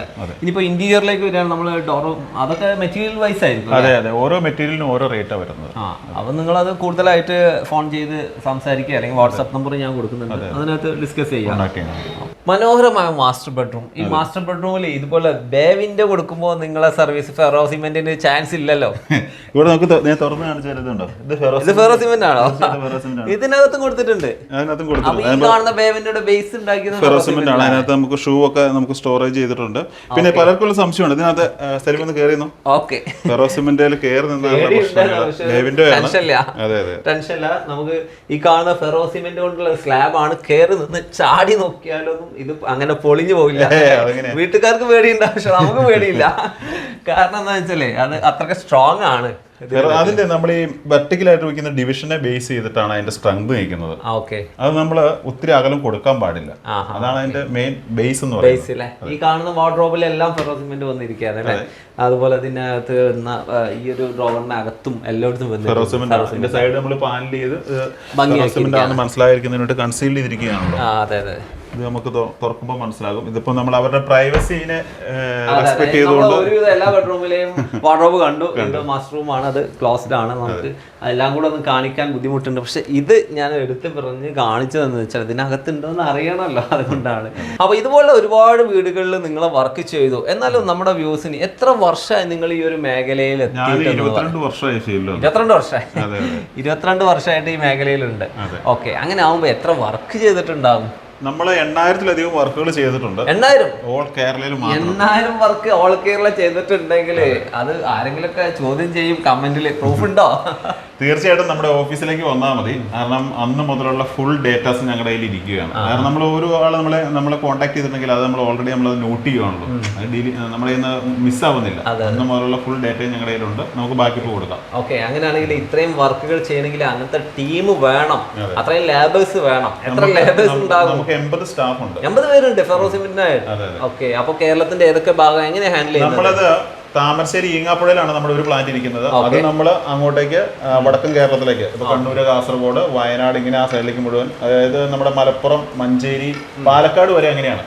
Speaker 2: ഇനിയിപ്പോൾ
Speaker 1: ഇന്റീരിയറിലേക്ക് ഇന്റീരിയറിലേക്ക് വരികയാണ് നമ്മൾ ഡോറും അതൊക്കെ മെറ്റീരിയൽ വൈസ് ആയിരിക്കും
Speaker 2: അതെ അതെ. ഓരോ മെറ്റീരിയലിനും ഓരോ റേറ്റാണ് വരുന്നത്.
Speaker 1: ആ അപ്പൊ നിങ്ങൾ അത് കൂടുതലായിട്ട് ഫോൺ ചെയ്ത് സംസാരിക്കുക അല്ലെങ്കിൽ വാട്സാപ്പ് നമ്പർ ഞാൻ കൊടുക്കുന്നുണ്ട്. അതിനകത്ത് ഡിസ്കസ് ചെയ്യാം. മനോഹരമായ മാസ്റ്റർ ബെഡ്റൂം. ഈ മാസ്റ്റർ ബെഡ്റൂമിൽ ഇതുപോലെ ബേവിന്റെ കൊടുക്കുമ്പോൾ നിങ്ങളെ സർവീസ് ഫെറോ സിമെന്റിന് ചാൻസ് ഇല്ലല്ലോ.
Speaker 2: ഇവിടെ നമുക്ക് തുറന്ന് കാണിച്ചു തരുന്നുണ്ടോ ഇത്
Speaker 1: ഫെറോ സിമെന്റ്. ആണോ ഇതിനകത്തും കൊടുത്തിട്ടുണ്ട്. കാണുന്ന ബേവിന്റെ ബേസ് ഉണ്ടാക്കിയത്
Speaker 2: ഫെറോസിമെന്റ് ആണ് അതിനകത്ത് നമുക്ക് ഷൂ ഒക്കെ നമുക്ക് സ്റ്റോറേജ് ചെയ്തിട്ടുണ്ട്. പിന്നെ പലർക്കുള്ള സംശയമുണ്ട്. ഇതിനകത്ത് സ്ഥലം ഒന്ന് കയറിയുന്നു
Speaker 1: ഓക്കെ
Speaker 2: കയറി
Speaker 1: ടെൻഷനില്ല
Speaker 2: അതെ അതെ.
Speaker 1: ടെൻഷനില്ല നമുക്ക് ഈ കാണുന്ന ഫെറോ സിമെന്റ് കൊണ്ടുള്ള സ്ലാബ് ആണ്. കയറി നിന്ന് ചാടി നോക്കിയാലൊന്നും ഇത് അങ്ങനെ പൊളിഞ്ഞു പോകില്ല? വീട്ടുകാർക്ക് പേടിയുണ്ട് പക്ഷെ നമുക്ക് പേടിയില്ല. കാരണം എന്താ വെച്ചാലേ അത് അത്രയ്ക്ക് സ്ട്രോങ് ആണ്.
Speaker 2: അതിന്റെ നമ്മൾ ഈ വെർട്ടിക്കലായിട്ട് വെക്കുന്ന ഡിവിഷനെ ബേസ് ചെയ്തിട്ടാണ് അതിന്റെ സ്ട്രെങ്ത് നിൽക്കുന്നത്. അത് നമ്മൾ ഒത്തിരി അകലം കൊടുക്കാൻ പാടില്ല. അതാണ് അതിന്റെ മെയിൻ ബേസ് എന്ന് പറയുന്നത്.
Speaker 1: ഈ കാണുന്ന വാർഡ്രോബിലെല്ലാം ഫെറോ സിമെന്റ് വന്നിരിക്കുകയാണ് അല്ലേ? അതുപോലെ അതിനകത്ത് വരുന്ന ഈ ഒരു ഡ്രോവറിനകത്തും എല്ലായിടത്തും വന്നിട്ടുണ്ട്
Speaker 2: ഫെറോസിമെന്റ് ഇതിന്റെ സൈഡ് നമ്മൾ പാനൽ ചെയ്ത് മനസ്സിലായിരിക്കുന്നതിനോട് കൺസീൽ ചെയ്തിരിക്കുകയാണല്ലോ.
Speaker 1: അതെ അതെ.
Speaker 2: ഇത് നമുക്ക് തുറക്കുമ്പോൾ മനസ്സിലാകും. ഇതിപ്പോ നമ്മൾ അവരുടെ പ്രൈവസീനെ. റെസ്പെക്ട് ചെയ്തുകൊണ്ട്
Speaker 1: ഒരുവിധം എല്ലാ ബെഡ്റൂമിലെയും വാർഡ്രോബ് കണ്ടു. മാസ്റ്റർ റൂം ആണ് അത് ക്ലോസ്ഡ് ആണ്. നമുക്ക് എല്ലാം കൂടെ ഒന്ന് കാണിക്കാൻ ബുദ്ധിമുട്ടുണ്ട്. പക്ഷെ ഇത് ഞാൻ എടുത്ത് പറഞ്ഞ് കാണിച്ചതെന്ന് വെച്ചാൽ ഇതിനകത്തുണ്ടോന്ന് അറിയണമല്ലോ അതുകൊണ്ടാണ്. അപ്പൊ ഇതുപോലെ ഒരുപാട് വീടുകളിൽ നിങ്ങൾ വർക്ക് ചെയ്തു. എന്നാലും നമ്മുടെ വ്യൂസിന് എത്ര വർഷമായി നിങ്ങൾ ഈ ഒരു മേഖലയിൽ
Speaker 2: ഇരുപത്തിരണ്ട് വർഷമായി
Speaker 1: ഇരുപത്തിരണ്ട് വർഷമായിട്ട് ഈ മേഖലയിലുണ്ട്. ഓക്കെ അങ്ങനെ ആവുമ്പോ എത്ര വർക്ക് ചെയ്തിട്ടുണ്ടാവും?
Speaker 2: നമ്മൾ എണ്ണായിരത്തിലധികം വർക്കുകൾ ചെയ്തിട്ടുണ്ട്.
Speaker 1: എണ്ണായിരം?
Speaker 2: ഓൾ കേരളയിൽ
Speaker 1: എണ്ണായിരം വർക്ക് ഓൾ കേരള ചെയ്തിട്ടുണ്ടെങ്കിൽ അത്. ആരെങ്കിലുമൊക്കെ ചോദ്യം ചെയ്യും കമന്റിൽ പ്രൂഫ് ഉണ്ടോ?
Speaker 2: തീർച്ചയായിട്ടും നമ്മുടെ ഓഫീസിലേക്ക് വന്നാൽ മതി. കാരണം അന്ന് മുതലുള്ള ഫുൾ ഡേറ്റാസ് ഞങ്ങളുടെ കയ്യിൽ ഇരിക്കുകയാണ്. കാരണം നമ്മൾ ഓരോ ആൾ നമ്മളെ നമ്മളെ കോൺടാക്ട് ചെയ്തിട്ടുണ്ടെങ്കിൽ അത് നമ്മൾ ഓൾറെഡി നമ്മൾ നോട്ട് ചെയ്യുകയാണല്ലോ നമ്മുടെ ഇന്ന് മിസ്സാവുന്നില്ല അന്ന് മുതലുള്ള ഫുൾ ഡേറ്റയും ഞങ്ങളുടെ കയ്യിലുണ്ട്. നമുക്ക് ബാക്കി കൊടുക്കാം.
Speaker 1: ഓക്കെ അങ്ങനെയാണെങ്കിൽ ഇത്രയും വർക്കുകൾ ചെയ്യണമെങ്കിൽ അങ്ങനത്തെ ടീം വേണം. അത്രയും ലേബേഴ്സ് വേണം. എത്ര ലേബേഴ്സ് ഉണ്ടാകും
Speaker 2: നമുക്ക് എൺപത് സ്റ്റാഫ് ഉണ്ട്
Speaker 1: എൺപത് പേരുണ്ട് ഫെറോസിമിനായിട്ട് ഓക്കെ അപ്പൊ കേരളത്തിന്റെ ഏതൊക്കെ ഭാഗം എങ്ങനെ ഹാൻഡിൽ ചെയ്യുന്നത്?
Speaker 2: നമ്മളത് താമരശ്ശേരി ഈങ്ങാപ്പുഴയിലാണ് നമ്മുടെ ഒരു പ്ലാന്റ് ഇരിക്കുന്നത്. അത് നമ്മൾ അങ്ങോട്ടേക്ക് വടക്കൻ കേരളത്തിലേക്ക് ഇപ്പൊ കണ്ണൂര് കാസർഗോഡ് വയനാട് ഇങ്ങനെ ആ സൈഡിലേക്ക് മുഴുവൻ. അതായത് നമ്മുടെ മലപ്പുറം മഞ്ചേരി പാലക്കാട് വരെ അങ്ങനെയാണ്.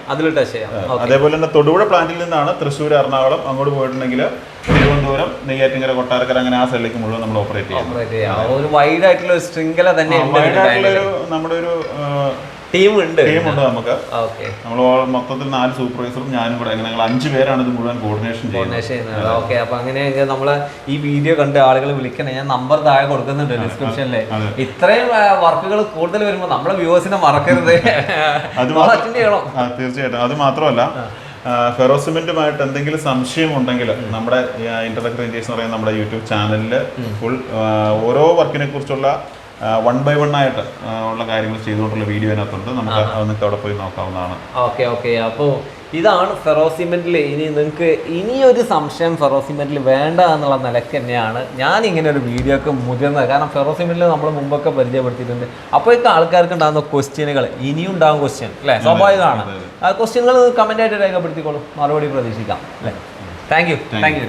Speaker 2: അതേപോലെ തന്നെ തൊടുപുഴ പ്ലാന്റിൽ നിന്നാണ് തൃശ്ശൂർ എറണാകുളം അങ്ങോട്ട് പോയിട്ടുണ്ടെങ്കിൽ തിരുവനന്തപുരം നെയ്യാറ്റിങ്കര കൊട്ടാരക്കര അങ്ങനെ ആ സൈഡിലേക്ക് മുഴുവൻ നമ്മൾ ഓപ്പറേറ്റ്
Speaker 1: ചെയ്യാം. ഒരു വൈഡ് ആയിട്ടുള്ള ഒരു ശൃംഖല തന്നെ
Speaker 2: വയനാട്ടിലെ ഒരു നമ്മുടെ ഒരു
Speaker 1: ടീം ഉണ്ട്
Speaker 2: ടീമുണ്ട് നമുക്ക്. നമ്മൾ മൊത്തത്തിൽ നാല് സൂപ്പർവൈസറും ഞാനും കൂടെ അങ്ങനെ ഞങ്ങൾ അഞ്ച് പേരാണ് ഇത് മുഴുവൻ കോർഡിനേഷൻ ചെയ്യുന്നത്.
Speaker 1: ഓക്കെ അപ്പൊ അങ്ങനെയെങ്കിൽ നമ്മൾ ഈ വീഡിയോ കണ്ട് ആളുകൾ വിളിക്കണേ. ഞാൻ നമ്പർ താഴെ കൊടുക്കുന്നുണ്ട് ഡിസ്ക്രിപ്ഷനിൽ ഇത്രയും വർക്കുകൾ കൂടുതൽ വരുമ്പോൾ നമ്മളെ വ്യൂവേഴ്സിനെ മറക്കരുത്.
Speaker 2: തീർച്ചയായിട്ടും. അത് മാത്രമല്ല ഫെറോസിമെന്റുമായിട്ട് എന്തെങ്കിലും സംശയം ഉണ്ടെങ്കിൽ നമ്മുടെ ഇന്റർനെറ്റ് റേഞ്ചേഴ്സ് എന്ന് പറയുന്ന നമ്മുടെ യൂട്യൂബ് ചാനലിൽ ഫുൾ ഓരോ വർക്കിനെ കുറിച്ചുള്ള വൺ ബൈ വൺ ആയിട്ട് ഉള്ള കാര്യങ്ങൾ ചെയ്തുകൊണ്ടുള്ള വീഡിയോ അതിനകത്തുണ്ട്. നമുക്ക് നിങ്ങൾക്ക് അവിടെ പോയി നോക്കാവുന്നതാണ്.
Speaker 1: Okay okay. അപ്പോൾ ഇതാണ് ഫെറോസിമെന്റിൽ ഇനി നിങ്ങൾക്ക് ഇനിയൊരു സംശയം ഫെറോസിമെന്റിൽ വേണ്ട എന്നുള്ള നിലയ്ക്ക് തന്നെയാണ് ഞാൻ ഇങ്ങനെ ഒരു വീഡിയോ ഒക്കെ മുതിർന്നത്. കാരണം ഫെറോസിമെന്റിൽ നമ്മൾ മുമ്പൊക്കെ പരിചയപ്പെടുത്തിയിട്ടുണ്ട്. അപ്പോഴൊക്കെ ആൾക്കാർക്ക് ഉണ്ടാകുന്ന ക്വസ്റ്റ്യനുകൾ ഇനിയും ഉണ്ടാകും ക്വസ്റ്റ്യൻ അല്ലേ? സ്വാഭാവികമാണ്. ആ ക്വസ്റ്റ്യനുകൾ കമന്റ് ആയിട്ട് രേഖപ്പെടുത്തിക്കോളൂ. മറുപടി പ്രതീക്ഷിക്കാം അല്ലേ? Thank you thank U